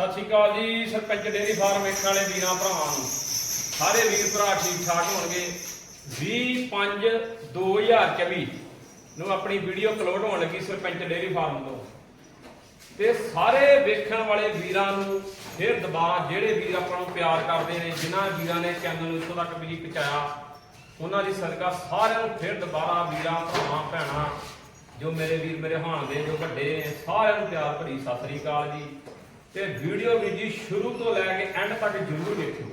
ਸਤਿ ਸ਼੍ਰੀ ਅਕਾਲ ਜੀ, sarpanch dairy farm ਵੇਖਣ ਵਾਲੇ ਵੀਰਾਂ ਭਰਾਵਾਂ ਨੂੰ। ਸਾਰੇ ਵੀਰ ਭਰਾ ਠੀਕ ਠਾਕ ਹੋਣਗੇ 20 5 2024 ਨੂੰ ਆਪਣੀ ਵੀਡੀਓ ਅਪਲੋਡ ਹੋਣ ਲੱਗੀ ਸਰਪੰਚ ਡੇਰੀ ਫਾਰਮ ਤੋਂ। ਤੇ ਸਾਰੇ ਵੇਖਣ ਵਾਲੇ ਵੀਰਾਂ ਨੂੰ ਫਿਰ ਦੁਬਾਰਾ ਜਿਹੜੇ ਵੀਰ ਆਪਾਂ ਨੂੰ ਪਿਆਰ ਕਰਦੇ ਨੇ, ਜਿਨ੍ਹਾਂ ਵੀਰਾਂ ਨੇ ਚੈਨਲ ਨੂੰ ਇੱਥੋਂ ਤੱਕ ਵੀ ਪਹੁੰਚਾਇਆ, ਉਹਨਾਂ ਦੀ ਸਦਕਾ ਸਾਰਿਆਂ ਨੂੰ ਫਿਰ ਦੁਬਾਰਾ ਵੀਰਾਂ, ਭਰਾਵਾਂ, ਭੈਣਾਂ, ਜੋ ਮੇਰੇ ਵੀਰ ਮੇਰੇ ਹਾਣ ਦੇ, ਜੋ ਵੱਡੇ ਨੇ, ਸਾਰਿਆਂ ਨੂੰ ਪਿਆਰ ਭਰੀ ਸਤਿ ਸ੍ਰੀ ਅਕਾਲ ਜੀ। ਤੇ ਵੀਡੀਓ ਵੀ ਜੀ ਸ਼ੁਰੂ ਤੋਂ ਲੈ ਕੇ ਐਂਡ ਤੱਕ ਜ਼ਰੂਰ ਦੇਖਿਓ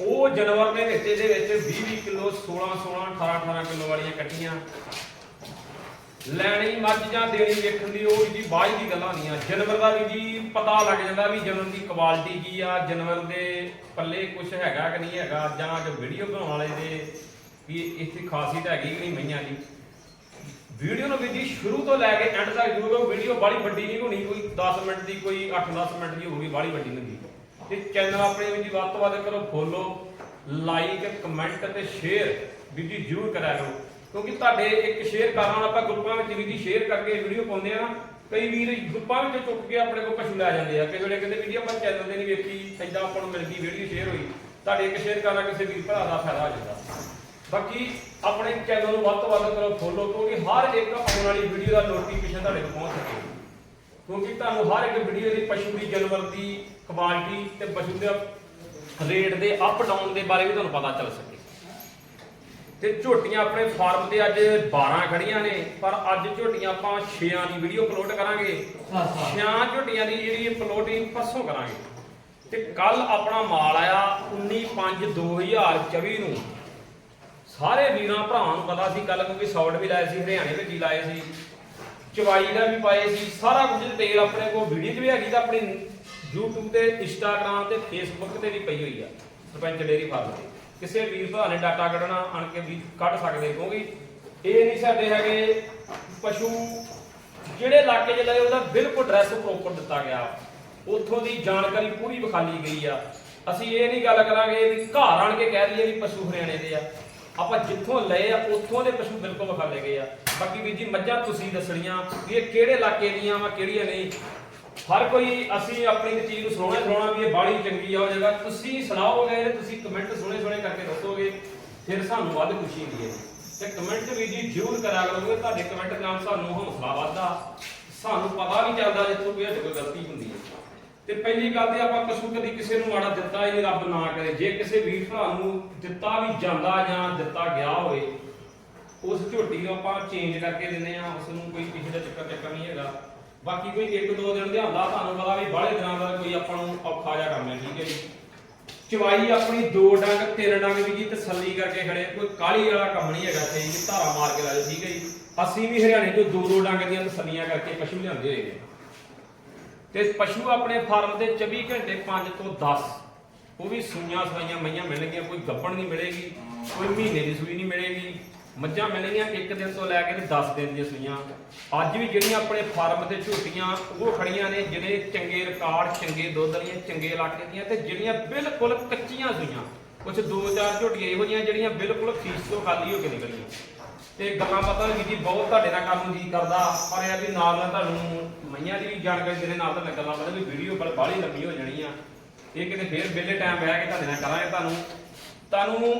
ਉਹ ਜਾਨਵਰ ਦੇ ਵਿੱਚ ਇਹਦੇ ਵਿੱਚ 20 20 ਕਿਲੋ 16 16 18 18 ਕਿਲੋ ਵਾਲੀਆਂ ਕੱਟੀਆਂ। ਲੈਣੀ ਮੱਝ ਜਾਂ ਦੇਣੀ ਵੇਖਣ ਦੀ ਉਹ ਜੀ ਬਾਈ ਦੀ ਗੱਲਾਂ ਨਹੀਂ ਆ। ਜਾਨਵਰ ਦਾ ਵੀ ਜੀ ਪਤਾ ਲੱਗ ਜਾਂਦਾ ਵੀ ਜਾਨਵਰ ਦੀ ਕੁਆਲਿਟੀ ਕੀ ਆ, ਜਾਨਵਰ ਦੇ ਪੱਲੇ ਕੁਝ ਹੈਗਾ ਕਿ ਨਹੀਂ ਹੈਗਾ, ਜਾਂ ਜੋ ਵੀਡੀਓ ਬਣਾਉਣ ਵਾਲੇ ਦੇ ਵੀ ਇੱਥੇ ਖਾਸੀਅਤ ਹੈਗੀ ਕਿ ਨਹੀਂ ਮਈਆਂ ਦੀ। ਵੀਡੀਓ ਨੂੰ ਵੀ ਸ਼ੁਰੂ ਤੋਂ ਲੈ ਕੇ ਐਂਡ ਤੱਕ ਜਰੂਰ ਵੀਡੀਓ ਬਾਲੀ ਵੱਡੀ ਨਹੀਂ ਹੋਣੀ, ਕੋਈ 10 ਮਿੰਟ ਦੀ, ਕੋਈ 8-10 ਮਿੰਟ ਦੀ ਹੋਊਗੀ ਬਾਲੀ ਵੱਡੀ ਨਹੀਂ ਤੇ ਚੈਨਲ ਆਪਣੇ ਵੀ ਜੀ ਵੱਧ ਤੋਂ ਵੱਧ ਕਰੋ ਫੋਲੋ ਲਾਈਕ ਕਮੈਂਟ ਤੇ ਸ਼ੇਅਰ ਵੀ ਜੀ ਜਰੂਰ ਕਰਿਆ ਕਰੋ। ਕਿਉਂਕਿ ਤੁਹਾਡੇ ਇੱਕ ਸ਼ੇਅਰ ਕਰਨ ਆਪਾਂ ਗਰੁੱਪਾਂ ਵਿੱਚ ਵੀ ਜੀ ਸ਼ੇਅਰ ਕਰਕੇ ਵੀਡੀਓ ਪਾਉਂਦੇ ਆ ਕਈ ਵੀਰ ਗਰੁੱਪਾਂ ਵਿੱਚ ਚੁੱਕ ਕੇ ਆਪਣੇ ਕੋਲ ਪਸ਼ੂ ਲੈ ਜਾਂਦੇ ਆ, ਕਈ ਵੇਲੇ ਕਹਿੰਦੇ ਵੀ ਜੀ ਆਪਾਂ ਚੈਨਲ ਤੇ ਨਹੀਂ ਵੇਖੀ, ਏਦਾਂ ਆਪਾਂ ਨੂੰ ਮਿਲ ਗਈ ਵੀਡੀਓ ਸ਼ੇਅਰ ਹੋਈ। ਤੁਹਾਡੇ ਇੱਕ ਸ਼ੇਅਰ ਕਰਨਾ ਕਿਸੇ ਵੀਰ ਭਰਾ ਦਾ ਫਾਇਦਾ ਹੋ ਜਾਂਦਾ। ਬਾਕੀ ਆਪਣੇ ਚੈਨਲ ਨੂੰ ਵੱਧ ਤੋਂ ਵੱਧ ਕਰੋ ਫੋਲੋ ਕਿਉਂਕਿ ਹਰ ਇੱਕ ਆਉਣ ਵਾਲੀ ਵੀਡੀਓ ਦਾ ਨੋਟੀਫਿਕੇਸ਼ਨ ਤੁਹਾਡੇ ਕੋਲ ਪਹੁੰਚ ਸਕੇ। ਕਿਉਂਕਿ ਤੁਹਾਨੂੰ ਹਰ ਇੱਕ ਵੀਡੀਓ ਦੀ ਪਸ਼ੂ ਦੀ ਜਾਨਵਰ ਦੀ ਕੁਆਲਿਟੀ ਤੇ ਪਸ਼ੂ ਦੇ ਰੇਟ ਦੇ ਅਪ ਡਾਊਨ ਦੇ ਬਾਰੇ ਵੀ ਤੁਹਾਨੂੰ ਪਤਾ ਚੱਲ ਸਕੇ। ਤੇ ਝੋਟੀਆਂ ਆਪਣੇ ਫਾਰਮ ਤੇ ਅੱਜ 12 ਖੜੀਆਂ ਨੇ, ਪਰ ਅੱਜ ਝੋਟੀਆਂ ਆਪਾਂ 6ਾਂ ਦੀ ਵੀਡੀਓ ਅਪਲੋਡ ਕਰਾਂਗੇ। ਛਿਆਂ ਝੋਟੀਆਂ ਦੀ ਜਿਹੜੀ ਅਪਲੋਡਿੰਗ ਪਰਸੋਂ ਕਰਾਂਗੇ। ਤੇ ਕੱਲ ਆਪਣਾ ਮਾਲ ਆਇਆ 19/5/2024 ਨੂੰ। ਸਾਰੇ ਵੀਰਾਂ ਭਰਾਵਾਂ ਨੂੰ ਪਤਾ ਸੀ ਕੱਲ ਕਿਉਂਕਿ ਸ਼ਾਰਟ ਵੀ ਲਾਏ ਸੀ, ਹਰਿਆਣੇ ਵਿੱਚ ਹੀ ਲਾਏ ਸੀ, ਚਵਾਈ ਦਾ ਵੀ ਪਾਏ ਸੀ, ਸਾਰਾ ਕੁਝ ਡਿਟੇਲ ਆਪਣੇ ਕੋਲ ਵੀਡੀਓ 'ਚ ਵੀ ਹੈਗੀ ਤਾਂ ਆਪਣੀ YouTube ਤੇ, Instagram ਤੇ, Facebook ਤੇ ਵੀ ਪਈ ਹੋਈ ਆ, ਸਰਪੰਚ ਡੇਰੀ ਫਾਰਮ ਤੇ। ਕਿਸੇ ਵੀਰ ਭਰਾ ਨੇ ਡਾਟਾ ਕੱਢਣਾ, ਆਣ ਕੇ ਵੀ ਕੱਢ ਸਕਦੇ ਕਿਉਂਕਿ ਇਹ ਨਹੀਂ ਸਾਡੇ ਹੈਗੇ ਪਸ਼ੂ, ਜਿਹੜੇ ਇਲਾਕੇ 'ਚ ਲਏ, ਉਹਦਾ ਬਿਲਕੁਲ ਐਡਰੈਸ ਪ੍ਰੋਪਰ ਦਿੱਤਾ ਗਿਆ। ਉੱਥੋਂ ਦੀ ਜਾਣਕਾਰੀ ਪੂਰੀ ਵਿਖਾਲੀ ਗਈ ਆ। ਅਸੀਂ ਇਹ ਨਹੀਂ ਗੱਲ ਕਰਾਂਗੇ ਵੀ ਘਰ ਆਣ ਕੇ ਕਹਿ ਦਈਏ ਵੀ ਪਸ਼ੂ ਹਰਿਆਣੇ ਦੇ ਆ। ਆਪਾਂ ਜਿੱਥੋਂ ਲਏ ਆ, ਉੱਥੋਂ ਦੇ ਪਸ਼ੂ ਬਿਲਕੁਲ ਵਿਖਾਲੇ ਗਏ ਆ। ਬਾਕੀ ਵੀਰ ਜੀ, ਮੱਝਾਂ ਤੁਸੀਂ ਦੱਸਣੀਆਂ ਵੀ ਇਹ ਕਿਹੜੇ ਇਲਾਕੇ ਦੀਆਂ ਵਾ, ਕਿਹੜੀਆਂ ਨਹੀਂ। ਹਰ ਕੋਈ ਅਸੀਂ ਆਪਣੀ ਚੀਜ਼ ਨੂੰ ਸੁਣਾਉਣਾ ਸੁਣਾਉਣਾ ਵੀ ਇਹ ਬਾੜੀ ਚੰਗੀ ਆ ਉਹ ਜਗ੍ਹਾ। ਤੁਸੀਂ ਸੁਣਾਓਗੇ ਤੇ ਤੁਸੀਂ ਕਮੈਂਟ ਸੁਣੇ ਸੁਣੇ ਕਰਕੇ ਦੱਸੋਗੇ, ਫਿਰ ਸਾਨੂੰ ਵੱਧ ਖੁਸ਼ੀ ਹੁੰਦੀ ਹੈ। ਤੇ ਕਮੈਂਟ ਵੀ ਜੀ ਜ਼ਰੂਰ ਕਰਿਆ ਕਰੋਗੇ, ਤੁਹਾਡੇ ਕਮੈਂਟ ਨਾਲ ਸਾਨੂੰ ਹੌਸਲਾ ਵੱਧਦਾ। ਸਾਨੂੰ ਪਤਾ ਵੀ ਚੱਲਦਾ ਜਿੱਥੋਂ ਵੀ ਸਾਡੇ ਕੋਲ ਗਲਤੀ ਹੁੰਦੀ ਹੈ। ਤੇ ਪਹਿਲੀ ਗੱਲ ਤੇ ਆਪਾਂ ਪਸ਼ੂ ਕਦੀ ਕਿਸੇ ਨੂੰ ਮਾੜਾ ਦਿੱਤਾ ਹੀ ਨਹੀਂ, ਰੱਬ ਨਾ ਕਰੇ। ਜੇ ਕਿਸੇ ਵੀਰ ਭਰਾ ਨੂੰ ਦਿੱਤਾ ਵੀ ਜਾਂਦਾ ਜਾਂ ਦਿੱਤਾ ਗਿਆ ਹੋਵੇ, ਉਸ ਝੋਟੀ ਨੂੰ ਆਪਾਂ ਚੇਂਜ ਕਰਕੇ ਦਿੰਦੇ ਆ ਉਸ ਨੂੰ ਕੋਈ ਕਿਸੇ ਦਾ ਚੱਕਰ ਚੱਕਰ ਨਹੀਂ ਹੈਗਾ। ਬਾਕੀ ਕੋਈ ਇੱਕ ਦੋ ਦਿਨ ਦੇ ਤੁਹਾਨੂੰ ਪਤਾ ਵੀ ਬਾਹਲੇ ਦਿਨਾਂ ਦਾ ਕੋਈ ਆਪਾਂ ਨੂੰ ਔਖਾ ਜਿਹਾ ਕੰਮ ਹੈ, ਠੀਕ ਹੈ ਜੀ। ਚਵਾਈ ਆਪਣੀ ਦੋ ਡੰਗ, ਤਿੰਨ ਡੰਗ ਵੀ ਜੀ, ਤਸੱਲੀ ਕਰਕੇ ਖੜੇ ਕੋਈ ਕਾਲੀ ਵਾਲਾ ਕੰਮ ਨਹੀਂ ਹੈਗਾ ਤੇ ਜੀ, ਧਾਰਾ ਮਾਰ ਕੇ ਲਾ ਠੀਕ ਹੈ ਜੀ। ਅਸੀਂ ਵੀ ਹਰਿਆਣੇ ਤੋਂ ਦੋ ਦੋ ਡੰਗ ਦੀਆਂ ਤਸੱਲੀਆਂ ਕਰਕੇ ਪਸ਼ੂ ਲਿਆਂਦੇ ਹੋਏ ਨੇ ਤੇ ਪਸ਼ੂ ਆਪਣੇ ਫਾਰਮ ਦੇ 24 ਘੰਟੇ 5 ਤੋਂ 10 ਉਹ ਵੀ ਸੂਈਆਂ ਸਵਾਈਆਂ ਮਈਆਂ ਮਿਲਣਗੀਆਂ, ਕੋਈ ਗੱਪਣ ਨਹੀਂ ਮਿਲੇਗੀ, ਕੋਈ ਮਹੀਨੇ ਦੀ ਸੂਈ ਨਹੀਂ ਮਿਲੇਗੀ। ਮੱਝਾਂ ਮਿਲਣਗੀਆਂ ਇੱਕ ਦਿਨ ਤੋਂ ਲੈ ਕੇ ਤੇ 10 ਦਿਨ ਦੀਆਂ ਸੂਈਆਂ। ਅੱਜ ਵੀ ਜਿਹੜੀਆਂ ਆਪਣੇ ਫਾਰਮ ਤੇ ਝੋਟੀਆਂ, ਉਹ ਖੜੀਆਂ ਨੇ ਜਿਹੜੇ ਚੰਗੇ ਰਿਕਾਰਡ, ਚੰਗੇ ਦੁੱਧ ਵਾਲੀਆਂ, ਚੰਗੇ ਇਲਾਕੇ ਦੀਆਂ ਤੇ ਜਿਹੜੀਆਂ ਬਿਲਕੁਲ ਕੱਚੀਆਂ ਸੂਈਆਂ। ਕੁਝ ਦੋ ਚਾਰ ਝੋਟੀਆਂ ਇਹੋ ਜਿਹੀਆਂ ਜਿਹੜੀਆਂ ਬਿਲਕੁਲ ਫੀਸ ਤੋਂ ਖਾਲੀ ਹੋ ਕੇ ਨਿਕਲੀਆਂ। ਤੇ ਗੱਲਾਂ ਪਤਾ ਵੀ ਜੀ, ਬਹੁਤ ਤੁਹਾਡੇ ਨਾਲ ਕੰਮ ਜੀ ਕਰਦਾ। ਪਰ ਇਹ ਆ ਵੀ ਨਾਲ ਨਾਲ ਤੁਹਾਨੂੰ ਮਈਆਂ ਦੀ ਵੀ ਜਾਣਕਾਰੀ ਦੇਣੇ ਨਾਲ ਤਾਂ ਗੱਲਾਂ ਪਤਾ ਵੀ ਵੀਡੀਓ ਬਲ ਬਾਹਲੀ ਲੰਬੀ ਹੋ ਜਾਣੀ ਆ। ਇਹ ਕਿਤੇ ਫੇਰ ਵਿਹਲੇ ਟਾਈਮ ਬਹਿ ਕੇ ਤੁਹਾਡੇ ਨਾਲ ਕਰਾਂਗੇ ਤੁਹਾਨੂੰ। ਤੁਹਾਨੂੰ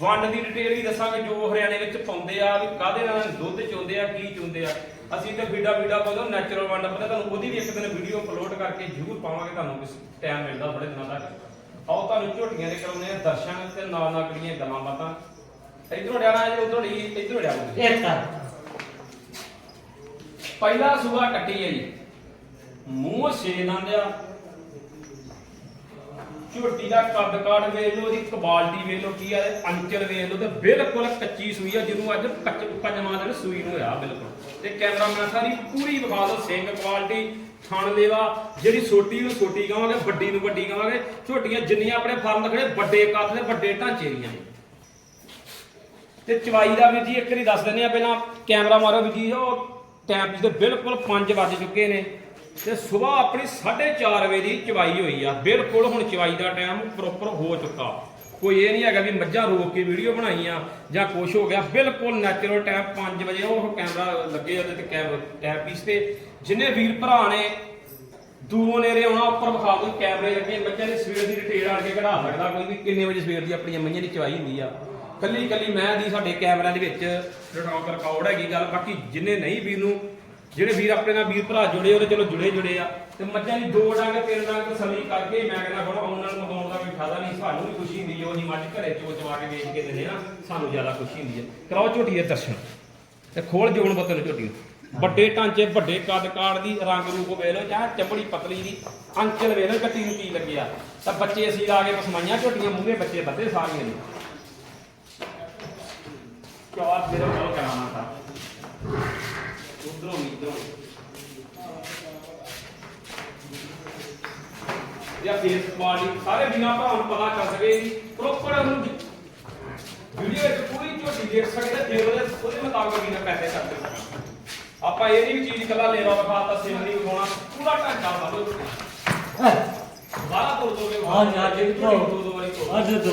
ਵੰਡ ਦੀ ਡਿਟੇਲ ਵੀ ਦੱਸਾਂਗੇ, ਜੋ ਹਰਿਆਣੇ ਵਿੱਚ ਪਾਉਂਦੇ ਆ, ਵੀ ਕਾਹਦੇ ਨਾਲ, ਦੁੱਧ ਚੋਂਦੇ ਆ, ਕੀ ਚੋਂਦੇ ਆ। ਅਸੀਂ ਤਾਂ ਬੀਡਾ ਬੀਡਾ ਪਾਉਂਦੇ ਨੈਚੁਰਲ ਵੰਡ ਪਤਾ ਤੁਹਾਨੂੰ ਉਹਦੀ ਵੀ ਇੱਕ ਦਿਨ ਵੀਡੀਓ ਅਪਲੋਡ ਕਰਕੇ ਜ਼ਰੂਰ ਪਾਵਾਂਗੇ, ਤੁਹਾਨੂੰ ਕਿਸ ਟਾਈਮ ਮਿਲਦਾ ਬੜੇ ਦਿਨਾਂ ਤੱਕ। ਆਓ, ਤੁਹਾਨੂੰ ਝੋਟੀਆਂ ਦੇ ਕਰਾਉਣੇ ਆ, ਦਰਸ਼ਨ ਤੇ ਨਾਲ ਨਾਲ ਜਿਹੜੀਆਂ ਗੱਲਾਂ ਬਾਤਾਂ। ਇਧਰੋਂ ਡਿਆਣਾ ਜੇ ਉਧਰੋਂ ਨਹੀਂ ਇਧਰੋਂ ਡਿਆਣਾ ਇੱਕ ਕਰ ਪਹਿਲਾ ਸੂਆ ਕੱਟੀ ਹੈ ਜੀ। ਮੂੰਹ ਛੇ ਦੰਦ ਆ ਝੋਟੀ ਦਾ ਕੱਦ ਕਾਠ ਵੇਖ ਲਓ ਉਹਦੀ ਕੁਆਲਿਟੀ ਵੇਖ ਲਓ ਕੀ ਆ ਅੰਚਲ ਵੇਖ ਲਓ ਤੇ ਬਿਲਕੁਲ ਕੱਚੀ ਸੂਈ ਆ ਜਿਹਨੂੰ ਅੱਜ ਪੰਜ ਪੰਜਵਾਂ ਦਿਨ ਸੂਈ ਨੂੰ ਹੋਇਆ ਬਿਲਕੁਲ। ਤੇ ਕੈਮਰਾਮੈਨ ਸਾਰੀ ਪੂਰੀ ਵਿਖਾ ਦਿਓ ਸਿੰਘ ਕੁਆਲਿਟੀ ਥਣ ਲੇਵਾ ਜਿਹੜੀ ਛੋਟੀ ਨੂੰ ਛੋਟੀ ਕਹਾਂਗੇ ਵੱਡੀ ਨੂੰ ਵੱਡੀ ਕਹਾਂਗੇ ਝੋਟੀਆਂ ਜਿੰਨੀਆਂ ਆਪਣੇ ਫਾਰਮ ਦੇ ਖੜੇ ਵੱਡੇ ਕੱਦ ਦੇ ਵੱਡੇ ਢਾਂਚੇ ਦੀਆਂ ਨੇ। ਤੇ ਚਵਾਈ ਦਾ ਵੀ ਜੀ, ਇੱਕ ਵਾਰੀ ਦੱਸ ਦਿੰਦੇ ਆ ਪਹਿਲਾਂ ਕੈਮਰਾ ਮਾਰੋ ਵੀ ਜੀ, ਉਹ ਟਾਈਮ ਤੇ ਬਿਲਕੁਲ 5 ਵੱਜ ਚੁੱਕੇ ਨੇ ਤੇ ਸਵੇਰ ਆਪਣੀ 4:30 ਵਜੇ ਦੀ ਚਵਾਈ ਹੋਈ ਆ। ਬਿਲਕੁਲ ਹੁਣ ਚਵਾਈ ਦਾ ਟਾਈਮ ਪ੍ਰੋਪਰ ਹੋ ਚੁੱਕਾ। ਕੋਈ ਇਹ ਨਹੀਂ ਹੈਗਾ ਵੀ ਮੱਝਾਂ ਰੋਕ ਕੇ ਵੀਡੀਓ ਬਣਾਈ ਆ ਜਾਂ ਕੁਛ ਹੋ ਗਿਆ। ਬਿਲਕੁਲ ਨੈਚੁਰਲ ਟਾਈਮ 5 ਵਜੇ ਉਹ ਕੈਮਰਾ ਲੱਗੇ ਉਹਦੇ ਤੇ ਕੈਮ ਟੈਪ ਪੀਸ ਤੇ। ਜਿੰਨੇ ਵੀਰ ਭਰਾ ਨੇ, ਦੂਰੋਂ ਨੇਰੇ ਆਉਣਾ, ਉੱਪਰ ਵਿਖਾ ਦੋ ਕੈਮਰੇ ਲੱਗੇ ਬੱਚਿਆਂ ਦੀ ਸਵੇਰ ਦੀ ਡਿਟੇਲ ਆਣ ਕੇ ਕਢਾ ਸਕਦਾ ਕੋਈ ਵੀ ਕਿੰਨੇ ਵਜੇ ਸਵੇਰ ਦੀ ਆਪਣੀਆਂ ਮਈਆਂ ਦੀ ਚਵਾਈ ਹੁੰਦੀ ਆ। ਕੱਲੀ ਕੱਲੀ ਮੈਂ ਦੀ ਸਾਡੇ ਕੈਮਰਿਆਂ ਦੇ ਵਿੱਚ ਰਿਕਾਰਡ ਰਿਕਾਰਡ ਹੈਗੀ ਗੱਲ, ਬਾਕੀ ਜਿੰਨੇ ਨਹੀਂ ਵੀਰ ਨੂੰ, ਜਿਹੜੇ ਵੀਰ ਆਪਣੇ ਨਾਲ ਵੀਰ ਭਰਾ ਜੁੜੇ, ਉਹਦੇ ਚਲੋ ਜੁੜੇ ਜੁੜੇ ਆ। ਤੇ ਮੱਝਾਂ ਦੀ ਦੋ ਡੰਗ, ਤਿੰਨ ਡੰਗ ਤਸੱਲੀ ਕਰਕੇ ਮੈਂ ਕਹਿੰਦਾ ਹੁਣ ਉਹਨਾਂ ਨੂੰ ਮਗਾਉਣ ਦਾ ਕੋਈ ਫਾਇਦਾ ਨਹੀਂ, ਸਾਨੂੰ ਵੀ ਖੁਸ਼ੀ ਹੁੰਦੀ ਹੈ ਉਹਦੀ ਮੱਝ ਘਰੇ ਚੋ ਚਵਾ ਕੇ ਵੇਚ ਕੇ ਦਿੰਦੇ ਨਾ, ਸਾਨੂੰ ਜ਼ਿਆਦਾ ਖੁਸ਼ੀ ਹੁੰਦੀ ਹੈ ਕਰਾਓ ਝੋਟੀ ਦੇ ਦਰਸ਼ਨ ਤੇ ਖੋਲ ਜੋਣ ਬਤਨ ਝੋਟੀ ਵੱਡੇ ਢਾਂਚੇ, ਵੱਡੇ ਕੱਦ ਕਾੜ ਦੀ, ਰੰਗ ਰੂਪ ਵੇਖ ਲਓ, ਚਾਹ ਚੰਬੜੀ ਪਤਲੀ ਦੀ ਅੰਚਲ ਵੇਖ ਲਓ ਕੱਟੀ ਨੂੰ ਕੀ ਲੱਗਿਆ। ਤਾਂ ਬੱਚੇ ਅਸੀਂ ਲਾ ਕੇ ਪਸਮਾਈਆਂ ਝੋਟੀਆਂ ਮੂਹਰੇ ਬੱਚੇ ਬੱਦੇ ਸਾਰੀਆਂ ਨੇ। ਚਾਰ ਮੇਰੇ ਕੋਲ ਕਰਾਉਣਾ ਤਾਂ ਉਧਰੋਂ ਇਧਰੋਂ ਜਾਂ ਫੇਸ ਕੁਆਲਿਟੀ ਸਾਰੇ ਬਿਨਾ ਭਰਾਵਾਂ ਨੂੰ ਪਤਾ ਚੱਲ ਸਕੇ ਪ੍ਰੋਪਰ ਉਹਨੂੰ ਵੀਡੀਓ ਵਿੱਚ ਪੂਰੀ ਝੋਟੀ ਦੇਖ ਸਕਦੇ ਫਿਰ ਉਹਦੇ ਉਹਦੇ ਮੁਤਾਬਕ ਵੀ ਨਾ ਪੈਸੇ ਕਰਦੇ ਸਕਣ ਆਪਾਂ ਇਹ ਨਹੀਂ ਵੀ ਚੀਜ਼ ਕੱਲਾ ਲੈਵਾ ਵਿਖਾਤਾ ਸੇਲ ਨਹੀਂ ਵਿਖਾਉਣਾ ਪੂਰਾ ਢਾਂਚਾ ਲਾ ਲਓ ਬਾਹਰ ਤੋਂ ਦੋਗੇ ਹਾਂ ਜਾ ਕੇ ਦੋ ਦੋ ਵਾਰੀ ਧੋ। ਅੱਜ ਦੋ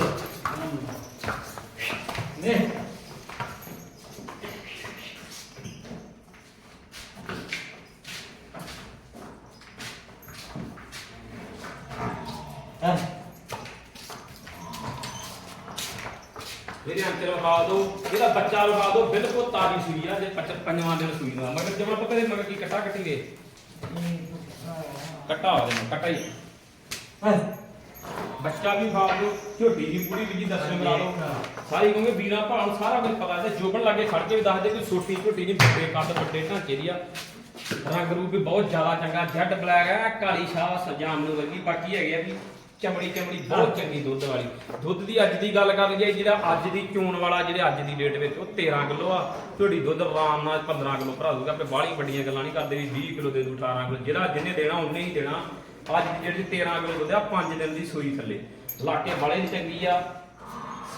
ਨੇ ਹਾਂ ਅੰਦਰ ਵਿਖਾ ਦਿਓ ਇਹਦਾ ਬੱਚਾ ਵਿਖਾ ਦਿਓ ਬਿਲਕੁਲ ਤਾਜ਼ੀ ਸੂਈ ਆ ਜੇ ਪੰਜਵਾਂ ਦਿਨ ਸੂਈ ਦਾ ਮਗਰ ਜਮਨ ਪਤਾ ਦੇ ਮਗਰ ਕੀ ਕੱਟਾ ਕੱਟੀ ਦੇ ਕੱਟਾ ਹੋ ਜਾਣਾ ਕੱਟਾ ਹੀ। ਬੱਚਾ ਵੀ ਖਾ ਦਿਓ ਝੋਟੀ ਦੀ ਪੂਰੀ ਵਿਧੀ ਦਰਸ਼ਨ ਕਰਾ ਦਿਓ ਸਾਰੀ ਕਹੋਗੇ ਵੀਰਾਂ ਭਾਣ ਸਾਰਾ ਕੁਝ ਪਤਾ ਤੇ ਜੋਬਨ ਲਾਗੇ ਖੜ ਕੇ ਵੀ ਦੱਸ ਦੇ ਕੋਈ ਛੋਟੀ ਝੋਟੀ ਨਹੀਂ ਵੱਡੇ ਕੱਦ ਵੱਡੇ ਢਾਂਚੇ ਦੀ ਆ। ਰੰਗ ਰੂਪ ਵੀ ਬਹੁਤ ਜ਼ਿਆਦਾ ਚੰਗਾ ਜੈਡ ਬਲੈਕ ਹੈ ਕਾਲੀ ਸ਼ਾਹ ਸਜਾਮ ਨੂੰ ਵਰਗੀ ਬਾਕੀ ਹੈਗੇ ਆ ਵੀ। ਚਮੜੀ ਚਮੜੀ, ਬਹੁਤ ਚੰਗੀ ਦੁੱਧ ਵਾਲੀ। ਦੁੱਧ ਦੀ ਅੱਜ ਦੀ ਗੱਲ ਕਰ ਲਈਏ, ਜਿਹੜਾ ਅੱਜ ਦੀ ਚੋਣ ਵਾਲਾ, ਜਿਹੜੇ ਅੱਜ ਦੀ ਡੇਟ ਵਿੱਚ, ਉਹ 13 ਕਿਲੋ ਆ। ਝੋਟੀ ਦੁੱਧ ਆਰਾਮ ਨਾਲ 15 ਕਿਲੋ ਭਰਾ ਦੂਗਾ ਆਪੇ ਬਾਹਲੀ ਵੱਡੀਆਂ ਗੱਲਾਂ ਨਹੀਂ ਕਰਦੇ ਵੀ 20 ਕਿਲੋ ਦੇ ਦੂ 18 ਕਿਲੋ। ਜਿਹੜਾ ਜਿਹਨੇ ਦੇਣਾ, ਉਹਨੇ ਹੀ ਦੇਣਾ। ਅੱਜ ਦੀ ਜਿਹੜੀ 13 ਕਿਲੋ ਦੁੱਧ ਆ 5 ਦਿਨ ਦੀ ਸੂਈ ਥੱਲੇ। ਲਾਕੇ ਵਾਲੇ ਦੀ ਚੰਗੀ ਆ।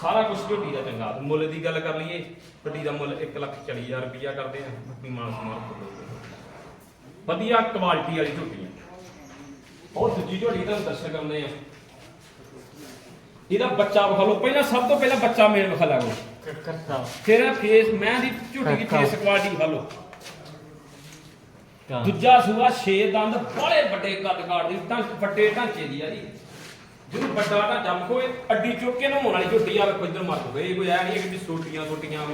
ਸਾਰਾ ਕੁਝ ਝੋਟੀ ਦਾ ਚੰਗਾ। ਮੁੱਲ ਦੀ ਗੱਲ ਕਰ ਲਈਏ, ਵੱਡੀ ਦਾ ਮੁੱਲ 140000 ਰੁਪਇਆ ਕਰਦੇ ਆ। ਬਾਕੀ ਮਾਲ ਸਮਾਨ ਵਧੀਆ ਕੁਆਲਿਟੀ ਵਾਲੀ ਝੋਟੀ ਉਹ ਦੂਜੀ ਝੋਟੀ ਤੁਹਾਨੂੰ ਦਰਸ਼ਨ ਕਰਨੇ ਆ ਇਹਦਾ ਬੱਚਾ ਵਿਖਾ ਲਓ। ਪਹਿਲਾਂ ਸਭ ਤੋਂ ਪਹਿਲਾਂ ਬੱਚਾ ਮੇਲ ਵਿਖਾ ਲਾਗੋ ਕਰਤਾ। ਫਿਰ ਫੇਸ ਮੈਂ ਦੀ ਝੋਟੀ ਦੀ। ਫੇਸ ਕੁਆਲਿਟੀ ਵਿਖਾ ਲਓ। ਦੂਜਾ ਸੂਆ ਛੇ ਦੰਦ ਬੜੇ ਵੱਡੇ ਕੱਦ ਕਾੜ ਦੀ ਤਾਂ ਵੱਡੇ ਢਾਂਚੇ ਦੀ ਆ ਜੀ। ਜਿਹਨੂੰ ਵੱਡਾ ਢਾਂਚਾ ਮਖੋ ਇਹ ਅੱਡੀ ਚੁੱਕ ਕੇ ਨਹਾਉਣ ਵਾਲੀ ਝੋਟੀ ਆਵੇ ਕੋਈ ਇਧਰ ਮਰ ਗਏ ਕੋਈ ਐ ਨਹੀਂ ਕਿ ਛੋਟੀਆਂ ਛੋਟੀਆਂ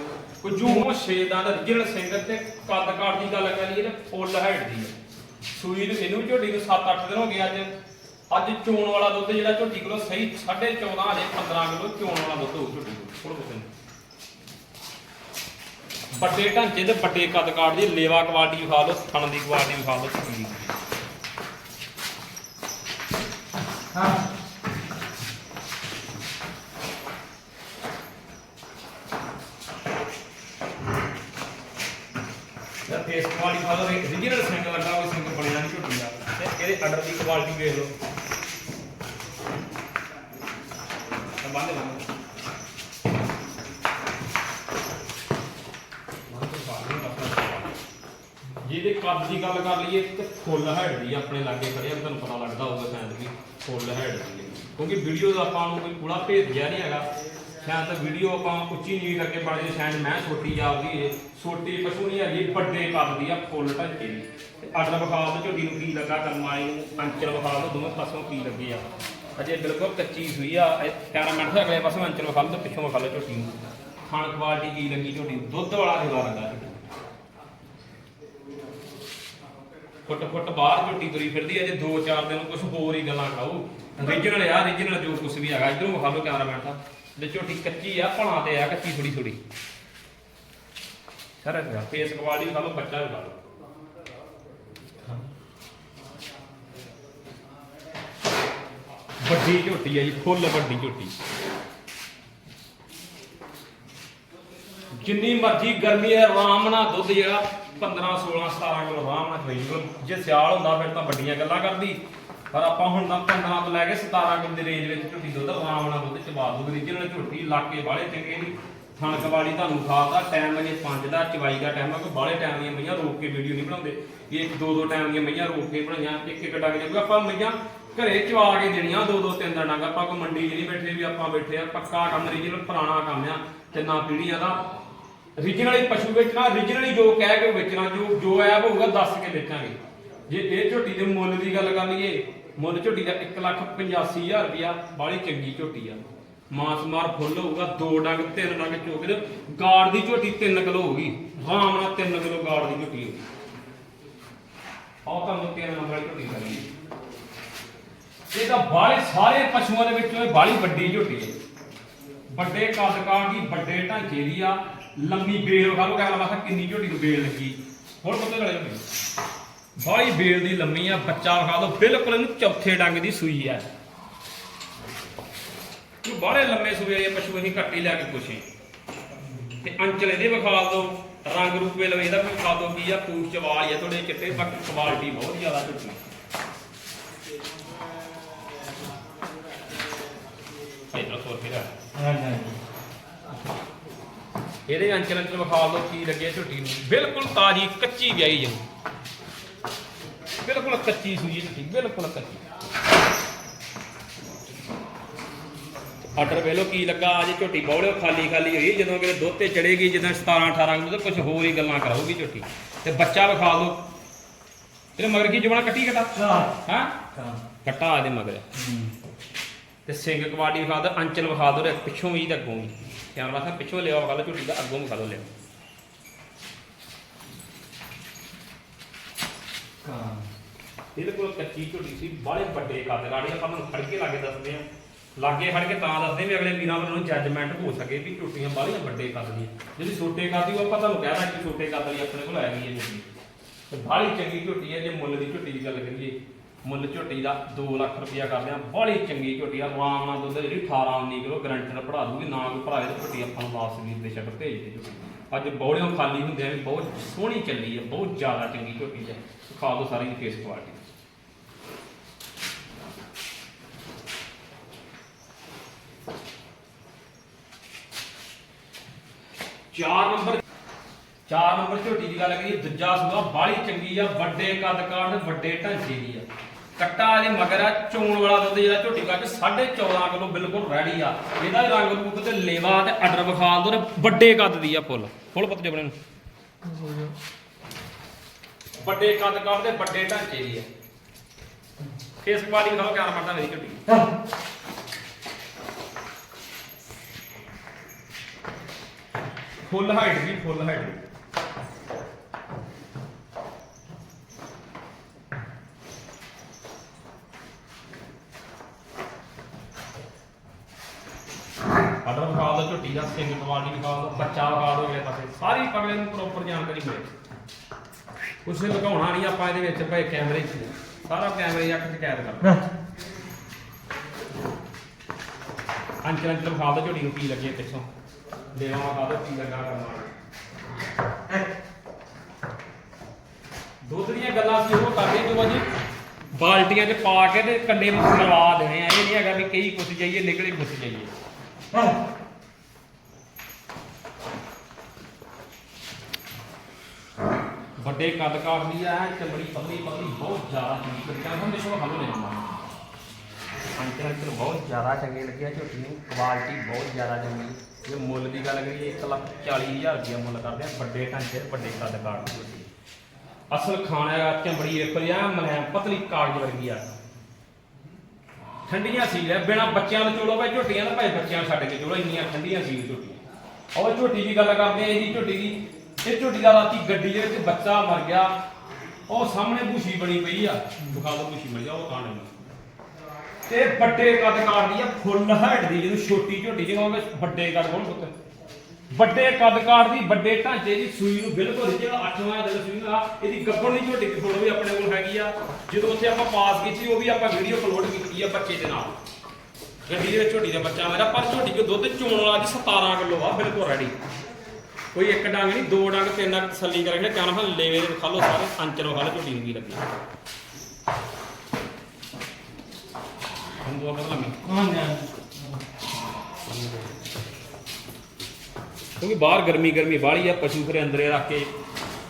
ਕੋਈ ਜੂਮੋ ਛੇ ਦੰਦ ਰਿਜਣ ਸਿੰਘ ਤੇ ਕੱਦ ਕਾੜ ਦੀ ਗੱਲ ਕਰੀਏ ਤੇ ਫੁੱਲ ਹਾਈਟ ਦੀ ਆ। ਸੂਈ ਨੂੰ ਮੈਨੂੰ ਵੀ ਝੋਟੀ ਨੂੰ 7-8 ਦਿਨ ਹੋ ਗਏ ਅੱਜ। ਅੱਜ ਚੋਣ ਵਾਲਾ ਦੁੱਧ ਜਿਹੜਾ ਝੋਟੀ ਕੋਲੋਂ ਸਹੀ 14.5 ਹਜੇ 15 ਕਿਲੋ ਚੋਣ ਵਾਲਾ ਦੁੱਧ ਹੋਊ ਝੋਟੀ ਕੋਲ। ਥੋੜਾ ਵੱਡੇ ਢਾਂਚੇ ਤੇ ਵੱਡੇ ਕੱਦ ਕਾਟ ਦੀ ਲੇਵਾ ਕੁਆਲਿਟੀ ਵਿਖਾ ਲਓ ਥਣ ਦੀ ਕੁਆਲਿਟੀ ਵਿਖਾ ਲਓ ਹਾਂ ਤੇ ਫੇਸ ਕੁਆਲਿਟੀ ਵਿਖਾ ਲਓ ਰੀਜਨਲ ਸਿੰਗ ਲੱਗਾ ਹੋਇਆ ਸਿੰਗ ਬਣਿਆ ਨਹੀਂ ਝੋਟੀ ਦਾ ਤੇ ਇਹਦੇ ਆਰਡਰ ਦੀ ਕੁਆਲਿਟੀ ਵੇਖ ਲਓ। ਬੰਦ ਬੰਦ ਜਿਹਦੇ ਕੱਦ ਦੀ ਗੱਲ ਕਰ ਲਈਏ ਤੇ ਫੁੱਲ ਹੈਡ ਦੀ ਆਪਣੇ ਲਾਗੇ ਖੜਿਆ ਤੁਹਾਨੂੰ ਪਤਾ ਲੱਗਦਾ ਹੋਊਗਾ ਸ਼ਾਇਦ ਵੀ ਫੁੱਲ ਹੈਡ ਦੀ ਕਿਉਂਕਿ ਵੀਡੀਓ ਆਪਾਂ ਨੂੰ ਕੋਈ ਪੂਰਾ ਭੇਦ ਜਿਆ ਨਹੀਂ ਹੈਗਾ। ਸ਼ਾਇਦ ਤਾਂ ਵੀਡੀਓ ਆਪਾਂ ਉੱਚੀ ਨੀਵੀਂ ਕਰਕੇ ਬਣਦੇ ਸ਼ਾਇਦ ਮੈਂ ਛੋਟੀ ਜਾਪਦੀ ਏ ਛੋਟੀ ਪਸ਼ੂ ਨਹੀਂ ਹੈਗੀ, ਵੱਡੇ ਕੱਦ ਆ, ਫੁੱਲ ਢੱਕੇ ਦੀ। ਤੇ ਆਰਡਰ ਵਿਖਾ ਦਿਓ ਝੋਟੀ ਨੂੰ ਕੀ ਲੱਗਾ ਕਰਮਾਈ ਨੂੰ ਅੰਚਲ ਵਿਖਾ ਦਿਓ ਦੋਵੇਂ ਪਾਸੋਂ ਕੀ ਲੱਗੇ ਆ। ਅਜੇ ਬਿਲਕੁਲ ਕੱਚੀ ਸੂਈ ਆ 11 ਮਿੰਟ ਦੇ ਅਗਲੇ ਪਾਸੋਂ ਅੰਚਲ ਵਿਖਾ ਲਓ ਪਿੱਛੋਂ ਵਿਖਾ ਲਓ ਝੋਟੀ ਨੂੰ। ਖਾਣ ਕੁਆਲਿਟੀ ਕੀ ਲੱਗੀ ਝੋਟੀ ਨੂੰ? ਦੁੱਧ ਵਾਲਾ ਦੇਵਾ ਲੱਗਾ ਝੋਟੀ ਫੁੱਟ ਫੁੱਟ ਬਾਹਰ ਝੋਟੀ ਤੁਰੀ ਫਿਰਦੀ ਹੈ ਜੇ 2-4 ਦਿਨ ਕੁਝ ਹੋਰ ਹੀ ਗੱਲਾਂ ਖਾਊ। ਰੀਜਨਲ ਆ ਰੀਜਨਲ ਜੋ ਕੁਝ ਵੀ ਹੈਗਾ, ਇਧਰੋਂ ਵਿਖਾ ਲਓ ਕੈਮਰਾਮੈਨ ਤਾਂ ਤੇ ਝੋਟੀ ਕੱਚੀ ਆ, ਭਲਾ ਤੇ ਆ, ਕੱਚੀ ਥੋੜੀ ਥੋੜੀ ਸਾਰਾ ਫੇਸ ਕੁਆਲਿਟੀ ਵਿਖਾ ਬੱਚਾ ਵਿਖਾ ਲਓ। ਵੱਡੀ ਝੋਟੀ ਹੈ ਜੀ, ਫੁੱਲ ਵੱਡੀ ਝੋਟੀ। ਜਿੰਨੀ ਮਰਜ਼ੀ ਗਰਮੀ ਹੈ, ਆਰਾਮ ਨਾਲ ਦੁੱਧ ਜਿਹੜਾ 15 16 17 ਕਿਲੋ ਆਰਾਮ ਨਾਲ ਖਵਾਈ ਜਾਓ। ਜੇ ਸਿਆਲ ਹੁੰਦਾ, ਫਿਰ ਤਾਂ ਵੱਡੀਆਂ ਗੱਲਾਂ ਕਰਦੀ। ਪਰ ਆਪਾਂ ਹੁਣ ਤਾਂ 15 ਤੋਂ ਲੈ ਕੇ 17 ਕਿਲੋ ਦੀ ਰੇਂਜ ਵਿੱਚ ਝੋਟੀ ਦੁੱਧ ਆਰਾਮ ਨਾਲ ਦੁੱਧ ਚਵਾ ਦੂਗੀ ਜਿਹਨਾਂ ਝੋਟੀ ਇਲਾਕੇ ਵਾਲੇ ਚੰਗੇ ਨਹੀਂ। ਥਣਕ ਵਾਲੀ ਤੁਹਾਨੂੰ ਖਾਦਾ ਟਾਈਮ ਵਜੇ 5 ਦਾ, ਚਵਾਈ ਦਾ ਟਾਈਮ ਆ, ਕੋਈ ਬਾਹਲੇ ਟਾਈਮ ਦੀਆਂ ਮਈਆਂ ਰੋਕ ਕੇ ਵੀਡੀਓ ਨਹੀਂ ਬਣਾਉਂਦੇ। ਇਹ ਦੋ ਦੋ ਟਾਈਮ ਦੀਆਂ ਮਈਆਂ ਰੋਕ ਕੇ ਬਣਾਈਆਂ, ਇੱਕ ਇੱਕ ਡੰਗ ਜੇ ਆਪਾਂ ਮਈਆਂ ਘਰੇ ਚਵਾ ਕੇ ਦੇਣੀਆਂ, ਦੋ ਦੋ, ਤਿੰਨ ਦਿਨ ਡੰਗ। ਆਪਾਂ ਕੋਈ ਮੰਡੀ 'ਚ ਨਹੀਂ ਬੈਠੇ ਵੀ ਆਪਾਂ ਬੈਠੇ ਆ, ਪੱਕਾ ਕੰਮ ਰੀਜਨਲ ਪੁਰਾਣਾ ਕੰਮ ਆ ਤਿੰਨਾਂ ਪੀੜ੍ਹੀਆਂ ਦਾ। ਰੀਜਨਲੀ ਪਸ਼ੂ ਵੇਚਣਾ ਰੀਜਨਲੀ ਜੋ ਕਹਿ ਕੇ ਵੇਚਣਾ, ਜੋ ਜੋ ਐਪ ਹੋਊਗਾ ਦੱਸ ਕੇ ਵੇਚਾਂਗੇ। ਜੇ ਇਹ ਝੋਟੀ ਦੇ ਮੁੱਲ ਦੀ ਗੱਲ ਕਰ ਲਈਏ ਮੁੱਲ ਝੋਟੀ ਦਾ 185000 ਰੁਪਇਆ, ਬਾਲੀ ਚੰਗੀ ਝੋਟੀ ਆ। ਮਾਸ ਮਾਰ ਫੁੱਲ ਹੋਊਗਾ, ਦੋ ਡੰਗ, ਤਿੰਨ ਡੰਗ ਚੋਕ ਦੇ ਗਾੜ ਦੀ ਝੋਟੀ 3 ਕਿਲੋ ਹੋਊਗੀ। ਆਰਾਮ ਨਾਲ 3 ਕਿਲੋ ਗਾੜ ਦੀ ਝੋਟੀ ਹੋਊਗੀ। ਆਹ ਤੁਹਾਨੂੰ ਤਿੰਨ ਨੰਬਰ ਵਾਲੀ ਝੋਟੀ ਕਰੀ ਇਹ ਤਾਂ ਬਾਲੇ ਸਾਰੇ ਪਸ਼ੂਆਂ ਦੇ ਵਿੱਚੋਂ ਇਹ ਬਾਲੀ ਵੱਡੀ ਝੋਟੀ ਹੈ। ਵੱਡੇ ਕੱਦ ਕਾਰ ਦੀ, ਵੱਡੇ ਢਾਂਚੇ ਦੀ ਆ। ਲੰਮੀ ਬੇਲ ਵਿਖਾ ਲਓ ਕਹਿੰਦਾ ਮੈਂ ਕਿੰਨੀ ਝੋਟੀ ਨੂੰ ਬੇਲ ਲੱਗੀ। ਹੁਣ ਪਤਾ ਲੱਗ ਜਾਂਦੀ ਬਾਈ ਬੇਲ ਦੀ ਲੰਮੀ ਆ, ਬੱਚਾ ਵਿਖਾ ਲਓ ਬਿਲਕੁਲ ਇਹਨੂੰ ਚੌਥੇ ਡੰਗ ਦੀ ਸੂਈ ਆ। ਇਹ ਬਾਹਲੇ ਲੰਮੇ ਸੂਏ ਇਹ ਪਸ਼ੂ ਅਸੀਂ ਘੱਟ ਹੀ ਲੈ ਕੇ ਖੁਸ਼ੀ ਤੇ ਅੰਚਲ ਇਹਦੇ ਵਿਖਾ ਦਿਓ, ਰੰਗ ਰੂਪੇ ਲਵੇ, ਇਹਦਾ ਵੀ ਵਿਖਾ ਦਿਓ ਕੀ ਆ ਪੂਛ ਚਵਾਲ ਆ ਥੋੜੇ ਚਿੱਟੇ, ਬਾਕੀ ਕੁਆਲਿਟੀ ਬਹੁਤ ਜ਼ਿਆਦਾ ਝੋਟੀ ਇਧਰ ਤੋਰ ਫਿਰ ਹਾਂਜੀ ਹਾਂਜੀ ਇਹਦੇ ਅੰਚਲ ਅੰਚਲ ਵਿਖਾ ਦਿਓ ਕੀ ਲੱਗੇ ਝੋਟੀ ਨੂੰ। ਬਿਲਕੁਲ ਤਾਜੀ ਕੱਚੀ ਵਿਆਹੀ ਜਨ ਬਿਲਕੁਲ ਕੱਚੀ ਸੂਈ ਝੋਟੀ ਬਿਲਕੁਲ ਕੱਚੀ। ਆਰਡਰ ਵੇਲੋ ਕੀ ਲੱਗਾ ਅੱਜ ਝੋਟੀ ਬੌਲੇ ਖਾਲੀ ਖਾਲੀ ਹੋਈ ਜਦੋਂ ਕਿਤੇ ਦੁੱਧ ਤੇ ਚੜੇਗੀ ਜਦੋਂ 17 18 ਕਿਲੋ ਤੇ ਕੁਝ ਹੋਰ ਹੀ ਗੱਲਾਂ ਕਰਾਊਗੀ ਝੋਟੀ। ਤੇ ਬੱਚਾ ਵਿਖਾ ਦਿਓ। ਇਹਦੇ ਮਗਰ ਕੀ ਜਵਾਨਾ ਕੱਟੀ ਕਟਾ? ਹਾਂ। ਹਾਂ? ਹਾਂ। ਕੱਟਾ ਇਹਦੇ ਮਗਰ। ਤੇ ਸਿੰਘ ਕਵਾੜੀ ਵਿਖਾ ਦੋ ਅੰਚਲ ਵਿਖਾ ਦੋ ਪਿੱਛੋਂ ਵੀ ਤੇ ਅੱਗੋਂ ਵੀ ਧਿਆਨ ਰੱਖਣਾ ਪਿੱਛੋਂ ਲਿਆਓ ਵਿਖਾ ਲਓ ਝੁੱਟੀ ਦਾ ਅੱਗੋਂ ਵਿਖਾ ਲਓ ਲਿਆਓ। ਹਾਂ। ਇਹਦੇ ਕੋਲ ਕੱਚੀ ਝੋਟੀ ਸੀ, ਬਾਹਲੇ ਵੱਡੇ ਕੱਦ ਗਾੜੀ ਆਪਾਂ ਨੂੰ ਫੜ ਕੇ ਲਾਗੇ ਦੱਸਦੇ ਆ ਲਾਗੇ ਫੜ ਕੇ ਤਾਂ ਦੱਸਦੇ ਵੀ ਅਗਲੇ ਵੀਰਾਂ ਵੱਲੋਂ ਜੱਜਮੈਂਟ ਹੋ ਸਕੇ ਵੀ ਝੋਟੀਆਂ ਬਾਹਲੀਆਂ ਵੱਡੇ ਕੱਦ ਦੀਆਂ। ਜਿਹੜੀ ਛੋਟੇ ਕੱਦ ਦੀ ਉਹ ਆਪਾਂ ਤੁਹਾਨੂੰ ਕਹਿ ਕਿ ਛੋਟੇ ਕੱਦ ਦੀ ਆਪਣੇ ਕੋਲ ਹੈਗੀ ਹੈ ਝੁੱਟੀ ਤੇ ਬਾਹਲੀ ਚੰਗੀ ਝੋਟੀ ਹੈ, ਜੇ ਮੁੱਲ ਦੀ ਝੋਟੀ ਦੀ ਗੱਲ ਕਰੀਏ। ਮੁੱਲ ਝੋਟੀ ਦਾ 2 ਲੱਖ ਰੁਪਇਆ ਕਰਦੇ ਆ ਬਾਹਲੀ ਚੰਗੀ ਝੋਟੀ ਆ। ਆਰਾਮ ਨਾਲ ਦੁੱਧ ਜਿਹੜੀ 18 19 ਕਿਲੋ ਗਰੰਟੀ ਨਾਲ ਪੜਾ ਦੂਗੀ, ਨਾ ਕੋਈ ਭਰਾਏ ਤਾਂ ਝੋਟੀ ਆਪਾਂ ਨੂੰ ਵਾਪਸ ਵੀਰ ਦੇ ਸ਼ਕਲ ਭੇਜ ਦੇ ਝੁੱਟੀ ਅੱਜ ਬੌੜਿਆਂ ਖਾਲੀ ਹੁੰਦੇ ਆ ਵੀ ਬਹੁਤ ਸੋਹਣੀ ਚੱਲੀ ਹੈ ਬਹੁਤ ਜ਼ਿਆਦਾ ਚੰਗੀ ਝੋਟੀ ਹੈ ਖਾ ਦੋ ਸਾਰੀ ਫੇਸ ਕੁਆਲਿਟੀ ਚਾਰ ਨੰਬਰ ਚਾਰ ਨੰਬਰ ਝੋਟੀ ਦੀ ਗੱਲ ਕਰੀਏ, ਦੂਜਾ ਸੂਆ ਬਾਹਲੀ ਚੰਗੀ ਆ, ਵੱਡੇ ਕੱਦ ਕਾਠ ਵੱਡੇ ਢਾਂਚੇ ਦੀ ਆ। ਕੱਟਾ ਇਹਦੇ ਮਗਰ ਆ, ਚੋਣ ਵਾਲਾ ਦੁੱਧ ਜਿਹੜਾ ਝੋਟੀ ਕੱਟ 14.5 ਕਿਲੋ ਬਿਲਕੁਲ ਰੈਡੀ ਆ। ਇਹਦਾ ਰੰਗ ਰੂਪ ਤੇ ਲੇਵਾ ਤੇ ਅਡਰ ਵਿਖਾਲ ਦੋ ਵੱਡੇ ਕੱਦ ਦੀ ਆ ਫੁੱਲ। ਫੁੱਲ ਪੱਤ ਜਬਣੇ ਨੂੰ। ਵੱਡੇ ਕੱਦ ਕਾਠ ਤੇ ਵੱਡੇ ਢਾਂਚੇ ਦੀ ਆ। ਫੇਸ ਕੁਆਲਿਟੀ ਦਿਖਾਓ ਕਿਆ ਮਰਦਾ ਮੇਰੀ ਝੋਟੀ। ਫੁੱਲ ਹਾਈਟ ਵੀ ਫੁੱਲ ਹਾਈਟ ਆਰਡਰ ਵਿਖਾ ਦਿਓ ਝੁੱਟੀ ਦਾ ਸਿੰਘ ਕੁਆਲਿਟੀ ਵਿਖਾ ਬੱਚਾ ਵਿਖਾ ਦਿਓ ਅਗਲੇ ਪਾਸੇ। ਸਾਰੀ ਪਗਲੇ ਨੂੰ ਪ੍ਰੋਪਰ ਜਾਣਕਾਰੀ ਮਿਲੇ। ਕੁਛ ਲਗਾਉਣਾ ਨਹੀਂ ਆਪਾਂ ਇਹਦੇ ਵਿੱਚ ਭਾਈ ਕੈਮਰੇ 'ਚ ਸਾਰਾ ਕੈਮਰੇ ਅੱਖ 'ਚ ਕੈਦ ਕਰਨਾ। ਅੰਚਲ ਅੰਚਲ ਵਿਖਾ ਦਿਓ ਝੁੱਟੀ ਨੂੰ ਕੀ ਲੱਗੇ ਪਿੱਛੋਂ। ਦੇਵਾ ਦਿਓ ਕੀ ਲੱਗਾ ਕਰਨਾ ਦੁੱਧ ਦੀਆਂ ਗੱਲਾਂ ਸੀ ਉਹ ਕਰਦੇ ਜੋ। ਅਜੀ ਬਾਲਟੀਆਂ 'ਚ ਪਾ ਕੇ ਤੇ ਕੰਡੇ ਨੂੰ ਕਰਵਾ ਦੇਣੇ ਆ। ਇਹ ਨਹੀਂ ਹੈਗਾ ਵੀ ਕਈ ਕੁਛ ਜਾਈਏ ਨਿਕਲੇ ਕੁਛ ਜਾਈਏ। ਵੱਡੇ ਕੱਦ ਕਾਠ ਦੀ ਆ ਚਮੜੀ ਪਤਲੀ ਪਤਲੀ ਬਹੁਤ ਜ਼ਿਆਦਾ ਚੰਗੀ ਬੱਚਾ ਹੁਣ ਦੇਖੋ ਹਲੋ ਲੈ ਮਾਂ ਅੰਚਲ ਬਹੁਤ ਜ਼ਿਆਦਾ ਚੰਗੇ ਲੱਗਿਆ, ਝੋਟੀ ਨੂੰ ਕੁਆਲਿਟੀ ਬਹੁਤ ਜ਼ਿਆਦਾ ਚੰਗੀ। ਜੇ ਮੁੱਲ ਦੀ ਗੱਲ ਕਰੀਏ 1 ਲੱਖ 40 ਹਜ਼ਾਰ ਮੁੱਲ ਕਰਦੇ ਆ, ਵੱਡੇ ਢਾਂਚੇ ਤੇ ਵੱਡੇ ਕੱਦ ਕਾਠ ਝੋਟੀ। ਅਸਲ ਖਾਣਾ ਦਾ ਚਮੜੀ ਵੇਖੋ ਜੀ ਆ ਮਲੈਮ ਪਤਲੀ ਕਾਗਜ਼ ਵਰਗੀ ਆ। ਠੰਡੀਆਂ ਸੀ ਲੈ ਬਿਨਾ ਬੱਚਿਆਂ ਨੂੰ ਚੋਲੋ ਭਾਈ, ਝੋਟੀਆਂ ਨਾ ਭਾਈ ਬੱਚਿਆਂ ਨੂੰ ਛੱਡ ਕੇ ਚੋਲੋ ਇੰਨੀਆਂ ਠੰਡੀਆਂ ਸੀ ਝੋਟੀਆਂ। ਉਹ ਝੋਟੀ ਦੀ ਗੱਲ ਕਰਦੇ ਆ, ਇਹਦੀ ਝੋਟੀ ਦੀ, ਇਹ ਝੋਟੀ ਦਾ ਰਾਤੀ ਗੱਡੀ ਦੇ ਵਿੱਚ ਬੱਚਾ ਮਰ ਗਿਆ, ਉਹ ਸਾਹਮਣੇ ਭੂਸ਼ੀ ਬਣੀ ਪਈ ਆ। ਦਿਖਾ ਦੋ, ਭੂਸ਼ੀ ਮਿਲ ਜਾ ਉਹ ਕਾਣੇ ਨੂੰ ਤੇ ਵੱਡੇ ਕੱਦ ਕਾਠ ਆ, ਫੁੱਲ ਹਾਈਟ ਦੀ, ਜਿਹਨੂੰ ਛੋਟੀ ਝੋਟੀ ਜਿਹਨੂੰ ਕਹਿੰਦੇ ਵੱਡੇ ਕੱਦ ਕੋਲ ਪੁੱਤ। ਵੱਡੇ ਕੱਦ ਕਾਠ ਵੱਡੇ ਢਾਂਚੇ ਦੀ ਸੂਈ ਨੂੰ ਬਿਲਕੁਲ ਜਿਹੜਾ 8ਵਾਂ ਦਿਨ ਸੂਈ ਨੂੰ ਇਹਦੀ ਗੱਬਣ ਦੀ ਝੋਟੀ ਦੀ ਫੋਟੋ ਵੀ ਆਪਣੇ ਕੋਲ ਹੈਗੀ ਆ। ਜਦੋਂ ਉੱਥੇ ਆਪਾਂ ਪਾਸ ਕੀਤੀ, ਉਹ ਵੀ ਆਪਾਂ ਵੀਡੀਓ ਅਪਲੋਡ ਕੀਤੀ ਆ ਬੱਚੇ ਦੇ ਨਾਲ। ਗੱਡੀ ਦੇ ਵਿੱਚ ਝੋਟੀ ਦਾ ਬੱਚਾ ਮੇਰਾ ਪਰ ਝੋਟੀ ਕੋ ਦੁੱਧ ਚੋਣ ਵਾਲਾ ਜੀ 17 ਕਿਲੋ ਆ, ਬਿਲਕੁਲ ਰੈਡੀ ਕੋਈ ਇੱਕ ਡੰਗ ਨਹੀਂ, ਦੋ ਡੰਗ, ਤਿੰਨ ਡੰਗ ਤਸੱਲੀ ਕਰਕੇ ਕਿਆ ਨਾ ਲੇਵੇ ਦੇ ਖਾ ਲੋ ਸਾਰੇ ਅੰਚਰ ਖਾ ਲੋ ਝੋਟੀ ਨੂੰ ਲੱਗੀ ਹੁਣ ਦੋ ਪਤਾ ਲੱਗੀ ਕਿਉਂਕਿ ਬਾਹਰ ਗਰਮੀ ਗਰਮੀ ਬਾਹਲੀ ਆ ਪਸ਼ੂ ਫਿਰ ਅੰਦਰੇ ਰੱਖ ਕੇ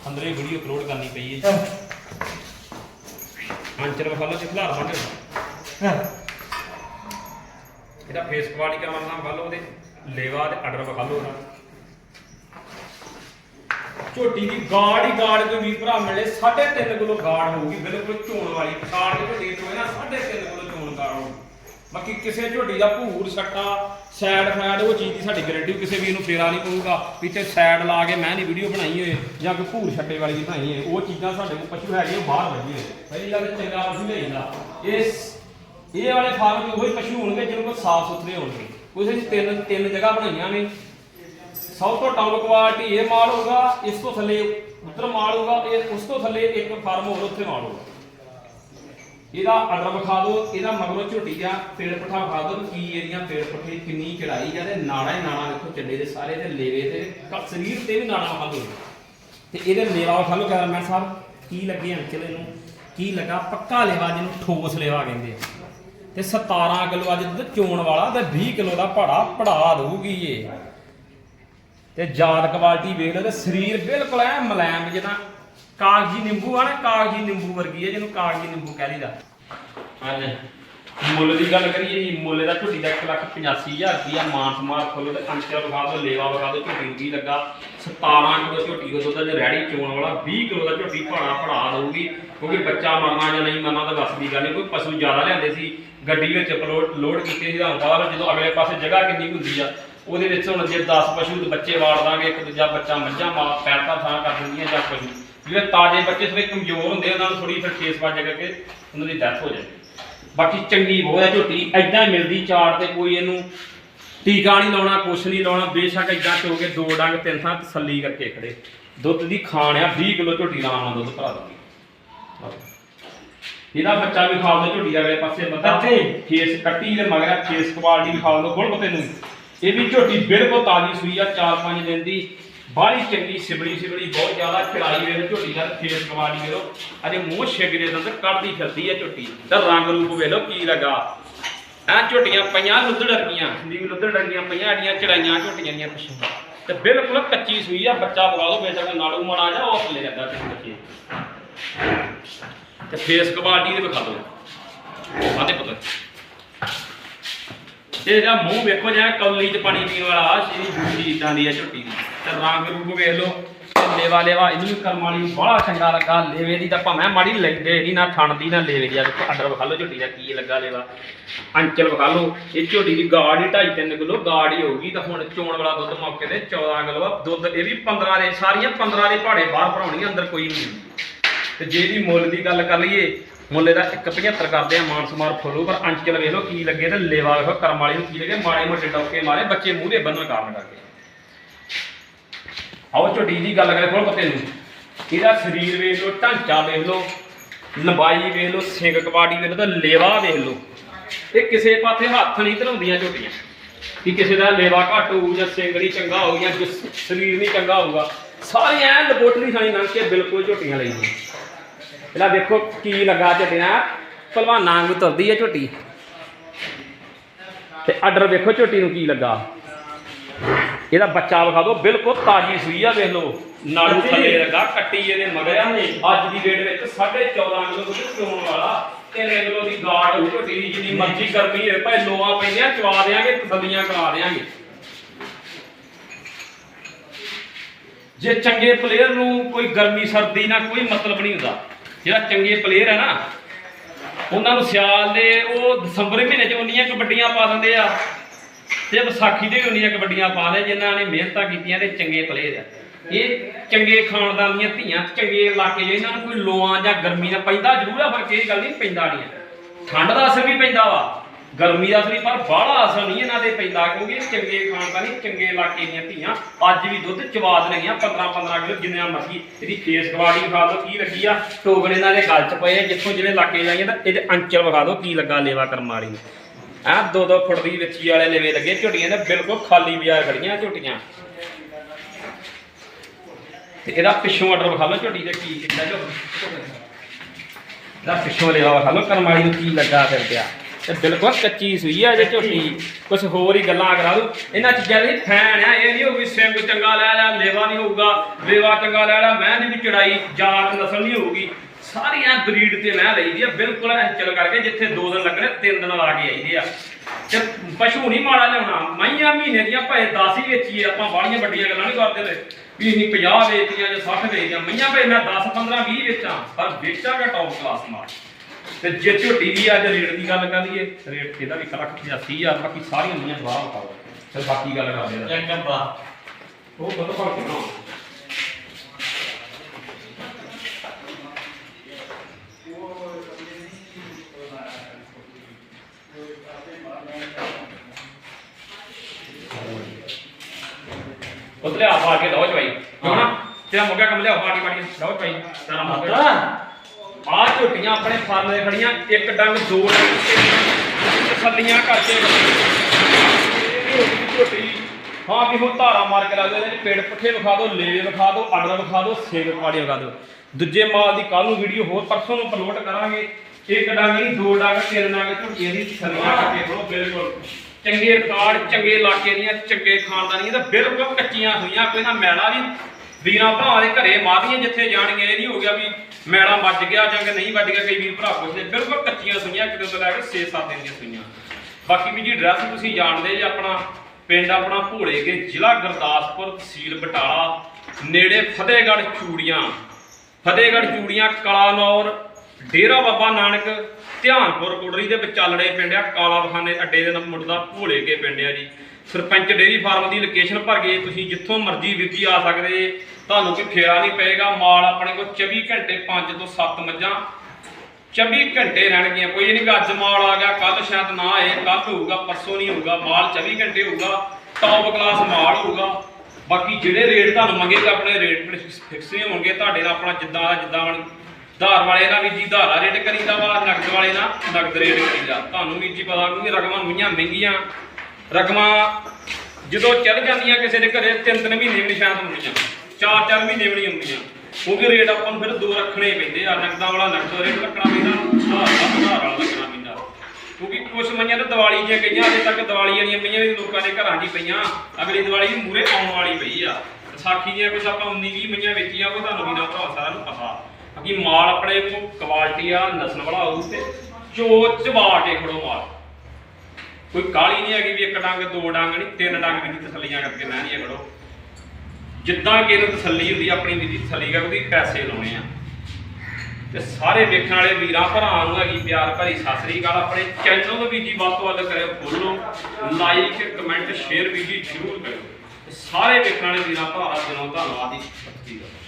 ਅੰਦਰੇ ਵੀਡੀਓ ਅਪਲੋਡ ਕਰਨੀ ਪਈ ਹੈ ਅੰਚਰ ਵਿਖਾ ਲਓ ਤੇ ਖਿਲਾਰ ਬਣ ਇਹਦਾ ਫੇਸ ਕੁਆਲਿਟੀ ਕਰਨਾ ਵਿਖਾ ਲਓ ਉਹਦੇ ਲੇਵਾ ਤੇ ਆਰਡਰ ਵਿਖਾ ਲਓ ਉਹਦਾ। ਝੋਟੀ ਦੀ ਗਾੜ ਹੀ ਗਾੜ ਕੋਈ ਵੀਰ ਭਰਾ ਮਿਲੇ 3.5 ਕਿਲੋ ਗਾੜ ਹੋਊਗੀ ਬਿਲਕੁਲ ਝੋਣ ਵਾਲੀ। ਗਾੜ ਦੇ ਝੋਟੀ ਤੋਂ ਨਾ 3.5 ਕਿਲੋ ਬਾਕੀ ਕਿਸੇ ਝੋਟੀ ਦਾ ਭੂਰ, ਸੱਟਾ ਸਾਈਡ ਫੈਡ, ਉਹ ਚੀਜ਼ ਦੀ ਸਾਡੀ ਗਾਰੰਟੀ ਕਿਸੇ ਵੀ ਨੂੰ ਫੇਰਾ ਨਹੀਂ ਪਊਗਾ। ਵੀ ਤੇ ਸਾਈਡ ਲਾ ਕੇ ਮੈਂ ਨਹੀਂ ਵੀਡੀਓ ਬਣਾਈ ਹੋਏ, ਜਾਂ ਕੋਈ ਭੂਰ ਛੱਟੇ ਵਾਲੀ ਦੀ ਬਣਾਈ ਹੈ ਉਹ ਚੀਜ਼ਾਂ ਸਾਡੇ ਕੋਲ ਪਸ਼ੂ ਹੈਗੇ, ਉਹ ਬਾਹਰ ਵੱਜੀ ਹੋਏ। ਪਹਿਲੀ ਗੱਲ ਤਾਂ ਚੰਗਾ ਪਸ਼ੂ ਲਈਦਾ ਇਸ ਇਹ ਵਾਲੇ ਫਾਰਮ 'ਚ ਉਹੀ ਪਸ਼ੂ ਹੋਣਗੇ ਜਿਹਨਾਂ ਕੋਲ ਸਾਫ਼ ਸੁਥਰੇ ਹੋਣਗੇ। ਉਸ ਅਸੀਂ ਤਿੰਨ ਤਿੰਨ ਜਗ੍ਹਾ ਬਣਾਈਆਂ ਨੇ। ਸਭ ਤੋਂ ਟੌਪ ਕੁਆਲਿਟੀ ਇਹ ਮਾਲ ਹੋਊਗਾ, ਇਸ ਤੋਂ ਥੱਲੇ ਉੱਧਰ ਮਾਲ ਹੋਊਗਾ, ਇਹ ਉਸ ਤੋਂ ਥੱਲੇ ਇੱਕ ਫਾਰਮ ਹੋਰ ਉੱਥੇ ਮਾਲ ਹੋਊਗਾ। ਇਹਦਾ ਆਰਡਰ ਵਿਖਾ ਦਿਓ, ਇਹਦਾ ਮਗਰੋਂ ਝੋਟੀ ਦਾ ਪੇੜ ਪਠਾ ਵਿਖਾ ਦਿਓ ਵੀ ਕੀ ਇਹਦੀਆਂ ਪੇੜ ਪਠੇ ਕਿੰਨੀ ਚੜਾਈ ਜਾਂ ਤੇ ਨਾੜਾ ਹੀ ਨਾੜਾ ਦੇਖੋ ਚੱਡੇ ਦੇ ਸਾਰੇ ਤੇ ਲੇਵੇ ਤੇ ਸਰੀਰ ਤੇ ਵੀ ਨਾੜਾ ਵਿਖਾ ਦਿਓ ਤੇ ਇਹਦੇ ਲੇਵਾ ਵਿਖਾ ਲਓ ਕੈਮਰਾਮੈਨ ਸਾਹਿਬ, ਕੀ ਲੱਗੇ ਅੰਚਲ ਇਹਨੂੰ? ਕੀ ਲੱਗਾ? ਪੱਕਾ ਲੇਵਾ ਜਿਹਨੂੰ ਠੋਸ ਲੇਵਾ ਕਹਿੰਦੇ ਆ। ਤੇ 17 ਕਿਲੋ ਅੱਜ ਦੁੱਧ ਚੋਣ ਵਾਲਾ ਤੇ 20 ਕਿਲੋ ਦਾ ਪੜਾ ਪੜਾ ਦਊਗੀ ਇਹ। ਤੇ ਜਾਤ ਕੁਆਲਿਟੀ ਵੇਖ ਲਓ ਤੇ ਸਰੀਰ ਬਿਲਕੁਲ ਐ ਮਲੈਮ ਜਿੱਦਾਂ ਕਾਗਜੀ ਨਿੰਬੂ ਆ ਨਾ, ਕਾਗਜੀ ਨਿੰਬੂ ਵਰਗੀ ਹੈ ਜਿਹਨੂੰ ਕਾਗਜੀ ਨਿੰਬੂ ਕਹਿ ਲਈਦਾ। ਹਾਂਜੀ। ਮੁੱਲ ਦੀ ਗੱਲ ਕਰੀਏ ਜੀ, ਮੁੱਲ ਦਾ ਝੋਟੀ ਦਾ 185000 ਰੁਪਿਆ ਮਾਨ ਸਮਾਰ ਖੋਲੋ ਤੇ ਅੰਚਲ ਵਿਖਾ ਦਿਓ, ਲੇਵਾ ਵਿਖਾ ਦਿਓ, ਝੋਟੀ ਨੂੰ ਲੱਗਾ? 17 ਕਿਲੋ ਝੋਟੀ ਦਾ ਦੁੱਧ ਜੇ ਰੈਡੀ ਚੋਣ ਵਾਲਾ 20 ਕਿਲੋ ਦਾ ਝੋਟੀ ਭਾਣਾ ਪੜਾ ਦਊਗੀ, ਕਿਉਂਕਿ ਬੱਚਾ ਮਰਨਾ ਜਾਂ ਨਹੀਂ ਮਰਨਾ ਤਾਂ ਵੱਸ ਦੀ ਗੱਲ ਨਹੀਂ ਕੋਈ ਪਸ਼ੂ ਜ਼ਿਆਦਾ ਲਿਆਂਦੇ ਸੀ, ਗੱਡੀ ਵਿੱਚ ਅਪਲੋਡ ਲੋਡ ਕੀਤੇ ਸੀ ਤਾਂ ਜਦੋਂ ਅਗਲੇ ਪਾਸੇ ਜਗ੍ਹਾ ਕਿੰਨੀ ਹੁੰਦੀ ਆ, ਉਹਦੇ ਵਿੱਚ ਹੁਣ ਜੇ 10 ਪਸ਼ੂ ਦੇ ਬੱਚੇ ਵਾੜ ਦਾਂਗੇ, ਇੱਕ ਦੂਜਾ ਬੱਚਾ ਮੱਝਾਂ ਮਾਰ ਪੈਰ ਤਾਂ ਥਾਂ ਕਰ ਦਿੰਦੀਆਂ ਜਾਂ ਪਸ਼ੂ ਜਿਹੜੇ ਤਾਜ਼ੇ ਬੱਚੇ ਥੋੜੇ ਕਮਜ਼ੋਰ ਹੁੰਦੇ ਉਹਨਾਂ ਨੂੰ ਥੋੜੀ ਫਿਰ ਕੇਸ ਵੱਜ ਕਰਕੇ ਉਹਨਾਂ ਦੀ ਡੈਥ ਹੋ ਜਾਂਦੀ ਬਾਕੀ ਚੰਗੀ ਬਹੁਤ ਹੈ ਝੋਟੀ ਐਦਾਂ ਮਿਲਦੀ ਚਾਰ ਤੇ ਕੋਈ ਇਹਨੂੰ ਟੀਕਾ ਨਹੀਂ ਲਾਉਣਾ ਕੁਛ ਨਹੀਂ ਲਾਉਣਾ ਬੇਸ਼ੱਕ ਐਦਾਂ ਚੋ ਕੇ ਦੋ ਡੰਗ ਤਿੰਨ ਥਾਂ ਤਸੱਲੀ ਕਰਕੇ ਖੜੇ। ਦੁੱਧ ਦੀ ਖਾਣ ਆ 20 ਕਿਲੋ ਝੋਟੀ ਨਾਲ ਦੁੱਧ ਭਰਾ ਦਿੰਦੀ ਇਹਦਾ ਬੱਚਾ ਵੀ ਖਾ ਦੋ ਝੋਟੀ ਅਗਲੇ ਪਾਸੇ ਕੱਟੀ। ਫੇਸ ਕੱਟੀ ਦੇ ਮਗਰ ਫੇਸ ਕੁਆਲਿਟੀ ਵੀ ਖਾ ਦੋ ਪਤੇ ਨੂੰ ਇਹ ਵੀ ਝੋਟੀ ਬਿਲਕੁਲ ਤਾਜ਼ੀ ਸੂਈ ਆ 4-5 ਦਿਨ ਦੀ। ਬਾਹਲੀ ਚੰਗੀ ਸਿਬੜੀ ਸਿਬੜੀ ਬਹੁਤ ਜ਼ਿਆਦਾ ਚੜਾਈ ਵੇਖ ਝੋਟੀ ਦਾ ਫੇਸ ਕੁਆਲਿਟੀ ਵੇਖੋ। ਅਜੇ ਮੂੰਹ ਛਿਗਰੇ ਦੰਦ ਕੱਢਦੀ ਫਿਰਦੀ ਆ ਝੋਟੀ। ਤੇ ਰੰਗ ਰੂਪ ਵੇਖੋ ਕੀ ਲੱਗਾ। ਐ ਝੋਟੀਆਂ ਪਈਆਂ ਲੁੱਦੜ ਰਗੀਆਂ। ਸੰਦੀਪ ਲੁੱਦੜ ਰਗੀਆਂ ਪਈਆਂ ਆੜੀਆਂ ਚੜਾਈਆਂ ਝੋਟੀਆਂ ਦੀਆਂ ਪਿੱਛੇ। ਤੇ ਬਿਲਕੁਲ ਕੱਚੀ ਸੂਈ ਆ, ਬੱਚਾ ਪਗਾ ਲਓ ਬੇਸ਼ੱਕ ਨਾੜੂ ਮਾੜਾ ਜਾ ਉਹ ਥੱਲੇ ਜਾਂਦਾ ਤੇ ਬੱਚੇ ਤੇ ਫੇਸ ਕੁਆਲਿਟੀ ਦੇ ਵਿਖਾ ਦਿਓ। ਆਦੇ ਪੁੱਤ ਇਹ ਜਿਹੜਾ ਮੂੰਹ ਵੇਖੋ ਜਿਵੇਂ ਕੌਲੀ 'ਚ ਪਾਣੀ ਪੀਣ ਵਾਲਾ ਸ਼ੇਰੀ ਬੂਟੀ ਇਦਾਂ ਦੀ ਆ ਝੁੱਟੀ ਦੀ। ਤੇ ਰੰਗ ਰੂਪ ਵੇਖ ਲਓ ਲੇਵਾ ਲੇਵਾ, ਇਹਨੂੰ ਵੀ ਕਰਮ ਵਾਲੀ ਬੜਾ ਚੰਗਾ ਲੱਗਾ। ਲੇਵੇ ਦੀ ਤਾਂ ਭਾਵੇਂ ਮਾੜੀ ਲੈਂਦੇ ਨਹੀਂ ਨਾ ਥਣ ਨਾ ਲੇਵੇ ਦੀ। ਆ ਦੇਖੋ ਵਿਖਾ ਲਓ ਝੁੱਟੀ ਦਾ ਕੀ ਲੱਗਾ ਲੇਵਾ। ਅੰਚਲ ਵਿਖਾ ਲਓ, ਇਹ ਝੋਟੀ ਦੀ ਗਾੜ ਹੀ 2.5 3 ਕਿਲੋ ਗਾੜ ਹੀ ਹੋਊਗੀ। ਤਾਂ ਹੁਣ ਚੋਣ ਵਾਲਾ ਦੁੱਧ ਮੌਕੇ ਤੇ 14 ਕਿਲੋ ਦੁੱਧ ਇਹ ਵੀ 15 ਦੇ, ਸਾਰੀਆਂ 15 ਦੇ ਪਹਾੜੇ ਬਾਹਰ ਭਰਾਉਣੀਆਂ ਅੰਦਰ ਕੋਈ ਨਹੀਂ। ਤੇ ਜੇ ਦੀ ਮੁੱਲ ਦੀ ਗੱਲ ਕਰ ਲਈਏ ਮੁੱਲੇ ਦਾ 175 ਕਰਦੇ ਆ, ਮਾਨ ਸਮਾਰ ਫੋਲੋ ਪਰ ਅੰਚਲ ਵੇਖ ਲਓ ਕੀ ਲੱਗੇ ਤੇ ਲੇਵਾ ਵੇਖੋ, ਕਰਮ ਵਾਲੀ ਨੂੰ ਕੀ ਲੱਗੇ, ਮਾੜੇ ਮੋਟੇ ਡੌਕੇ ਮਾਰੇ, ਬੱਚੇ ਮੂਹਰੇ ਬੰਨਣ ਕਾਰਨ ਕਰਕੇ। ਆਓ ਝੋਟੀ ਦੀ ਗੱਲ ਕਰੇ ਕੋਲ ਪਤੇ ਨੂੰ। ਇਹਦਾ ਸਰੀਰ ਵੇਖ ਲਓ, ਢਾਂਚਾ ਵੇਖ ਲਓ, ਲੰਬਾਈ ਵੇਖ ਲਓ, ਸਿੰਗ ਕਵਾੜੀ ਵੇਖ ਲਓ ਤਾਂ ਲੇਵਾ ਵੇਖ ਲਓ। ਇਹ ਕਿਸੇ ਪਾਸੇ ਹੱਥ ਨਹੀਂ ਧਰਾਉਂਦੀਆਂ ਝੋਟੀਆਂ। ਕਿ ਕਿਸੇ ਦਾ ਲੇਵਾ ਘੱਟ ਹੋਊ ਜਾਂ ਸਿੰਗੜੀ ਚੰਗਾ ਹੋਊ ਜਾਂ ਸਰੀਰ ਨਹੀਂ ਚੰਗਾ ਹੋਊਗਾ। ਸਾਰੀਆਂ ਐਨ ਲਬੋਟਰੀ ਖਾਣੀ ਲੰਘ ਕੇ ਬਿਲਕੁਲ ਝੋਟੀਆਂ ਲਈਆਂ। ਇਹਦਾ ਦੇਖੋ ਕੀ ਲੱਗਾ ਝੋਟੀਆਂ ਭਲਵਾਨਾਂ ਵਾਂਗੂ ਤੁਰਦੀ ਹੈ ਝੋਟੀ। ਤੇ ਆਰਡਰ ਵੇਖੋ ਝੋਟੀ ਨੂੰ ਕੀ ਲੱਗਾ। ਇਹਦਾ ਬੱਚਾ ਵਿਖਾ ਦਿਓ ਬਿਲਕੁਲ ਤਾਜੀ ਸੂਈ ਆ ਵੇਖ ਲਓ। ਨਾੜੂ। ਥੱਲੇ ਲੱਗਾ ਕੱਟੀ ਇਹਦੇ ਮਗਰ। ਆ ਅੱਜ ਦੀ ਡੇਟ ਵਿੱਚ 14.5 ਕਿਲੋ ਦੁੱਧ ਚੋਣ ਵਾਲਾ 3 ਕਿਲੋ ਦੀ ਗਾੜ ਹੋਊ ਝੋਟੀ ਦੀ ਜਿੰਨੀ ਮਰਜ਼ੀ ਗਰਮੀ ਹੋਵੇ ਭਾਵੇਂ ਲੋਆਂ ਪੈਂਦੀਆਂ ਚਵਾ ਦੇਾਂਗੇ ਤਸੱਲੀਆਂ ਕਰਾ ਦੇਾਂਗੇ ਜੇ ਚੰਗੇ ਪਲੇਅਰ ਨੂੰ ਕੋਈ ਗਰਮੀ ਸਰਦੀ ਨਾਲ ਕੋਈ ਮਤਲਬ ਨਹੀਂ ਹੁੰਦਾ। ਜਿਹੜਾ ਚੰਗੇ ਪਲੇਅਰ ਹੈ ਨਾ, ਉਹਨਾਂ ਨੂੰ ਸਿਆਲ ਦੇ ਉਹ ਦਸੰਬਰ ਮਹੀਨੇ 'ਚ ਉਨੀਆਂ ਕਬੱਡੀਆਂ ਪਾ ਦਿੰਦੇ ਆ। ਤੇ ਵਿਸਾਖੀ ਦੇ ਵੀ ਉਨੀਆਂ ਕਬੱਡੀਆਂ ਪਾ ਦੇ ਜਿਨ੍ਹਾਂ ਨੇ ਮਿਹਨਤਾਂ ਕੀਤੀਆਂ ਤੇ ਚੰਗੇ ਪਲੇਅਰ ਆ। ਇਹ ਚੰਗੇ ਖਾਨਦਾਨ ਦੀਆਂ ਧੀਆਂ ਚੰਗੇ ਇਲਾਕੇ 'ਚ ਇਹਨਾਂ ਨੂੰ ਕੋਈ ਲੋਆਂ ਜਾਂ ਗਰਮੀ ਦਾ ਪੈਂਦਾ ਜ਼ਰੂਰ ਆ, ਪਰ ਇਹ ਗੱਲ ਨਹੀਂ, ਪੈਂਦਾ ਨਹੀਂ ਠੰਡ ਦਾ ਅਸਰ ਵੀ ਪੈਂਦਾ ਵਾ। ਗਰਮੀ ਦਾ ਅਸਰ ਪਰ ਬਾਹਲਾ ਅਸਰ ਨਹੀਂ ਇਹਨਾਂ ਦੇ ਪੈਂਦਾ, ਕਿਉਂਕਿ ਚੰਗੇ ਖਾਨਦਾਨੀ ਚੰਗੇ ਇਲਾਕੇ ਦੀਆਂ ਧੀਆਂ। ਅੱਜ ਵੀ ਦੁੱਧ ਚਵਾ ਦੇਣਗੀਆਂ 15 15 ਕਿਲੋ ਜਿੰਨਾ ਮਰਜ਼ੀ। ਇਹਦੀ ਫੇਸ ਗਵਾੜੀ ਵਿਖਾ ਦਿਓ, ਕੀ ਲੱਗੀ ਆ? ਟੋਗਣ ਇਹਨਾਂ ਦੇ ਗਲ 'ਚ ਪਏ ਜਿੱਥੋਂ ਜਿਹੜੇ ਇਲਾਕੇ ਜਾਈਏ ਤਾਂ ਇਹਦੇ ਅੰਚਲ ਵਿਖਾ ਦਿਓ, ਕੀ ਲੱਗਾ ਲੇਵਾ ਕਰਮ ਵਾਲੀ ਨੂੰ। ਆ ਦੋ ਦੋ ਫੁੱਟ ਦੀ ਵਿੱਚੀ ਵਾਲੇ ਲੇਵੇ ਲੱਗੇ, ਝੋਟੀਆਂ ਦੇ ਬਿਲਕੁਲ ਖਾਲੀ ਬਾਜ਼ਾਰ ਖੜੀਆਂ ਝੋਟੀਆਂ। ਤੇ ਇਹਦਾ ਪਿੱਛੋਂ ਆਰਡਰ ਵਿਖਾ ਲਓ ਝੋਟੀ ਦੇ ਕੀ ਕਿੱਦਾਂ ਝੋਟੀ ਇਹਦਾ ਪਿੱਛੋਂ ਲੇਵਾ ਵਿਖਾ ਲਓ ਕਰਮ ਵਾਲੀ ਨੂੰ ਕੀ ਲੱਗਾ ਫਿਰ ਪਿਆ। ਤੇ ਬਿਲਕੁਲ ਕੱਚੀ ਸੂਈ ਆ ਜੇ ਝੋਟੀ ਕੁਝ ਹੋਰ ਹੀ ਗੱਲਾਂ ਕਰਾ ਦੂ ਇਹਨਾਂ ਚੀਜ਼ਾਂ ਦੀ ਫੈਨ ਆ ਇਹ ਨਹੀਂ ਹੋਊਗੀ ਸਿੰਘ ਚੰਗਾ ਲੈ ਲਿਆ ਲੇਵਾ ਨਹੀਂ ਹੋਊਗਾ। ਲੇਵਾ ਚੰਗਾ ਲੈ ਲਿਆ ਮੈਂ ਦੀ ਵੀ ਚੜਾਈ ਜਾਤ ਨਸਲ ਨਹੀਂ ਹੋਊਗੀ। ਸਾਰੀਆਂ ਬਰੀਡ ਤੇ ਮੈਂ ਲਈ ਦੀ ਆ ਬਿਲਕੁਲ ਅੰਚਲ ਕਰਕੇ ਜਿੱਥੇ ਦੋ ਦਿਨ ਲੱਗਣੇ ਤਿੰਨ ਦਿਨ ਲਾ ਕੇ ਆਈਦੇ ਆ। ਤੇ ਪਸ਼ੂ ਨਹੀਂ ਮਾੜਾ ਲਿਆਉਣਾ ਮਈਆਂ ਮਹੀਨੇ ਦੀਆਂ ਭਾਵੇਂ 10 ਹੀ ਵੇਚੀਏ ਆਪਾਂ ਬਾੜੀਆਂ ਵੱਡੀਆਂ ਗੱਲਾਂ ਨਹੀਂ ਕਰਦੇ ਲੈ ਵੀ ਅਸੀਂ 50 ਵੇਚਦੀਆਂ ਜਾਂ 60 ਵੇਚਦੀਆਂ ਮਈਆਂ ਭਾਵੇਂ ਮੈਂ 10 15 20 ਵੇਚਾਂ ਪਰ ਵੇਚਾਂਗਾ ਟੌਪ ਕਲਾਸ ਮਾਲ ਤੇ ਜੇ ਝੋਟੀ ਦੀ ਅੱਜ ਰੇਟ ਦੀ ਗੱਲ ਕਰੀਏ ਰੇਟ ਇਹਦਾ ਵੀ ਲੱਖ 85000 ਬਾਕੀ ਸਾਰੀਆਂ ਮਈਆਂ ਦੁਆਰਾ ਪਾਓ। ਫਿਰ ਬਾਕੀ ਗੱਲ ਕਰਦੇ ਆ ਚੰਗਾ ਬਾ ਉਹ ਕਦੋਂ ਫ਼ਰਕ ਨਾ। ਉਤਲੇ ਆ ਪਾ ਕੇ ਲਓ ਚਵਾਈ ਕਿਉਂ ਨਾ? ਤੇਰਾ ਮੁੱਗਾ ਕੰਮ ਲਿਆਓ ਪਾਣੀ ਪਾਣੀ ਲਓ ਚਵਾਈ ਤੇਰਾ ਮੁੱਗਾ ਮਾਤਾ ਝੋਟੀਆਂ ਆਪਣੇ ਫਾਰਮ ਦੇ ਖੜੀਆਂ, ਇੱਕ ਡੰਗ, ਦੋ ਡੰਗ ਤਸੱਲੀਆਂ ਕਰਕੇ ਝੋਟੀ, ਹਾਂ ਵੀ ਹੁਣ ਧਾਰਾ ਮਾਰ ਕੇ ਲੱਗਦੇ ਨੇ ਪੇੜ ਪੱਠੇ ਵਿਖਾ ਦਿਓ, ਲੇਵੇ ਵਿਖਾ ਦਿਓ ਆਰਡਰ ਵਿਖਾ ਦਿਓ ਸੇਵ ਪਾੜੀ ਵਿਖਾ ਦਿਓ। ਦੂਜੇ ਮਾਲ ਦੀ ਕੱਲ ਨੂੰ ਵੀਡੀਓ ਹੋਰ ਪਰਸੋਂ ਨੂੰ ਅਪਲੋਡ ਕਰਾਂਗੇ। ਇੱਕ ਡੰਗ ਨਹੀਂ, ਦੋ ਡੰਗ, ਤਿੰਨ ਡੰਗ, ਝੋਟੀਆਂ ਦੀ ਤਸੱਲੀਆਂ ਕਰਕੇ ਖੜੋ, ਬਿਲਕੁਲ। ਚੰਗੇ ਰਿਕਾਰਡ, ਚੰਗੇ ਇਲਾਕੇ ਦੀਆਂ, ਚੰਗੇ ਖਾਨਦਾਨੀਆਂ ਤਾਂ ਬਿਲਕੁਲ ਕੱਚੀਆਂ ਹੋਈਆਂ, ਕੋਈ ਨਾ ਮੈਲਾ ਨਹੀਂ। ਵੀਰਾਂ ਭਰਾ ਦੇ ਘਰੇ ਮਾਦੀਆਂ ਜਿੱਥੇ ਜਾਣਗੇ ਇਹ ਨਹੀਂ ਹੋ ਗਿਆ ਵੀ ਮੈਲਾ ਵੱਜ ਗਿਆ ਜਾਂ ਕਿ ਨਹੀਂ ਵੱਜ ਗਿਆ, ਕਈ ਵੀਰ ਭਰਾ ਪੁੱਛਦੇ, ਬਿਲਕੁਲ ਕੱਚੀਆਂ ਸੁਈਆਂ ਕਿਤੇ ਤੋਂ ਲੈ ਕੇ 6-7 ਦਿਨ ਦੀਆਂ ਸੂਈਆਂ। ਬਾਕੀ ਵੀ ਜੀ ਐਡਰੈਸ ਤੁਸੀਂ ਜਾਣਦੇ ਜੀ ਆਪਣਾ ਪਿੰਡ ਆਪਣਾ ਭੋਲੇਗੇ, ਜ਼ਿਲ੍ਹਾ ਗੁਰਦਾਸਪੁਰ, ਤਹਿਸੀਲ ਬਟਾਲਾ, ਨੇੜੇ ਫਤਿਹਗੜ੍ਹ ਚੂੜੀਆਂ। ਫਤਿਹਗੜ੍ਹ ਚੂੜੀਆਂ, ਕਲਾਨੌਰ, ਡੇਰਾ ਬਾਬਾ ਨਾਨਕ ਧਿਆਨਪੁਰ ਕੋਟਰੀ ਦੇ ਵਿਚਾਲੜੇ ਪਿੰਡ ਆ, ਕਾਲਾ ਬਖਾਨੇ ਅੱਡੇ ਦੇ ਨਾਲ ਮੁੱਢ ਦਾ ਭੋਲੇਗੇ ਪਿੰਡ ਆ ਜੀ ਸਰਪੰਚ ਡੇਰੀ ਫਾਰਮ ਦੀ ਲੋਕੇਸ਼ਨ ਭਰ ਗਏ, ਤੁਸੀਂ ਜਿੱਥੋਂ ਮਰਜ਼ੀ ਵਿੱਤੀ ਆ ਸਕਦੇ ਜੇ। ਤੁਹਾਨੂੰ ਕੋਈ ਫੇਰਾ ਨਹੀਂ ਪਏਗਾ, ਮਾਲ ਆਪਣੇ ਕੋਲ 24 ਘੰਟੇ 5 ਤੋਂ 7 ਮੱਝਾਂ 24 ਘੰਟੇ ਰਹਿਣਗੀਆਂ ਕੋਈ ਇਹ ਨਹੀਂ ਵੀ ਅੱਜ ਮਾਲ ਆ ਗਿਆ ਕੱਲ ਸ਼ਾਇਦ ਨਾ ਆਏ ਕੱਲ ਹੋਊਗਾ, ਪਰਸੋਂ ਨਹੀਂ ਹੋਊਗਾ, ਮਾਲ 24 ਘੰਟੇ ਹੋਊਗਾ ਟੌਪ ਕਲਾਸ ਮਾਲ ਹੋਊਗਾ ਬਾਕੀ ਜਿਹੜੇ ਰੇਟ ਤੁਹਾਨੂੰ ਮੰਗੇਗਾ, ਆਪਣੇ ਰੇਟ ਫਿਕਸ ਨਹੀਂ ਹੋਣਗੇ, ਤੁਹਾਡੇ ਨਾਲ ਆਪਣਾ ਜਿੱਦਾਂ ਦਾ ਜਿੱਦਾਂ ਧਾਰ ਵਾਲੇ ਨਾਲ ਵੀ ਜੀ ਧਾਰਾ ਰੇਟ ਕਰੀਦਾ ਵਾ, ਨਗਦ ਵਾਲੇ ਨਾਲ, ਨਗਦ ਰੇਟ ਕਰੀਦਾ। ਤੁਹਾਨੂੰ ਵੀ ਜੀ ਪਤਾ ਕਿਉਂਕਿ ਰਕਮਾਂ ਮੀਆਂ ਮਹਿੰਗੀਆਂ। ਰਕਮਾਂ ਜਦੋਂ ਚੱਲ ਜਾਂਦੀਆਂ ਕਿਸੇ ਦੇ ਘਰੇ, ਤਿੰਨ ਤਿੰਨ ਮਹੀਨੇ ਵੀ ਨਹੀਂ ਹੁੰਦੀਆਂ। ਚਾਰ ਚਾਰ ਮਹੀਨੇ ਵੀ ਨਹੀਂ ਹੁੰਦੀਆਂ। ਕਿਉਂਕਿ ਰੇਟ ਆਪਾਂ ਨੂੰ ਫਿਰ ਦੋ ਰੱਖਣੇ ਪੈਂਦੇ ਆ, ਨਗਦਾਂ ਵਾਲਾ, ਨਗਦ ਰੇਟ ਰੱਖਣਾ ਪੈਂਦਾ, ਧਾਰ ਦਾ ਧਾਰ ਵਾਲਾ ਰੱਖਣਾ ਪੈਂਦਾ। ਕਿਉਂਕਿ ਕੁਝ ਮਈਆਂ ਤਾਂ ਦੀਵਾਲੀ ਦੀਆਂ ਗਈਆਂ ਅਜੇ ਤੱਕ ਦੀਵਾਲੀ ਵਾਲੀਆਂ ਮਈਆਂ ਵੀ ਲੋਕਾਂ ਦੇ ਘਰਾਂ 'ਚ ਪਈਆਂ। ਅਗਲੀ ਦੀਵਾਲੀ ਵੀ ਮੂਰੇ ਆਉਣ ਵਾਲੀ ਪਈ ਆ। ਵਿਸਾਖੀ ਦੀਆਂ ਕੁਝ ਆਪਾਂ 19 20 ਮਈਆਂ ਵੇਚੀਆਂ, ਉਹ ਤੁਹਾਨੂੰ ਵੀਰਾਂ ਭਰਾ ਸਾਰਿਆਂ ਨੂੰ ਪਤਾ। ਬਾਕੀ ਮਾਲ ਆਪਣੇ ਕੋਲ ਕੁਆਲਿਟੀ ਆ ਨਸਲ ਵਾਲਾ ਹੋਊ ਤੇ ਚੋ ਚਵਾ ਕੇ ਖੜੋ ਮਾਲ। ਕੋਈ ਕਾਲੀ ਨਹੀਂ ਹੈਗੀ ਵੀ ਇੱਕ ਡੰਗ, ਦੋ ਡੰਗ ਨਹੀਂ, ਤਿੰਨ ਡੰਗ ਵੀ ਤਸੱਲੀਆਂ ਕਰਕੇ ਮੈਂ ਨਹੀਂ ਖੜੋ। ਜਿੱਦਾਂ ਕਿ ਇਹਨੂੰ ਤਸੱਲੀ ਹੁੰਦੀ ਆਪਣੀ ਵੀ ਤਸੱਲੀ ਕਰਦੀ ਪੈਸੇ ਲਾਉਣੇ ਆ। ਤੇ ਸਾਰੇ ਵੇਖਣ ਵਾਲੇ ਵੀਰਾਂ, ਭਰਾਵਾਂ ਨੂੰ ਹੈਗੀ ਪਿਆਰ ਭਰੀ ਸਤਿ ਸ੍ਰੀ ਅਕਾਲ। ਆਪਣੇ ਚੈਨਲ ਨੂੰ ਵੀ ਜੀ ਵੱਧ ਤੋਂ ਵੱਧ ਕਰਿਓ, ਫੋਲੋ ਲਾਈਕ ਕਮੈਂਟ ਸ਼ੇਅਰ ਵੀ ਜੀ ਜ਼ਰੂਰ ਕਰਿਓ। ਸਾਰੇ ਵੇਖਣ ਵਾਲੇ ਵੀਰਾਂ, ਭਰਾਵਾਂ ਦਾ ਦਿਲੋਂ ਧੰਨਵਾਦ ਜੀ। ਸਤਿ ਸ੍ਰੀ ਅਕਾਲ।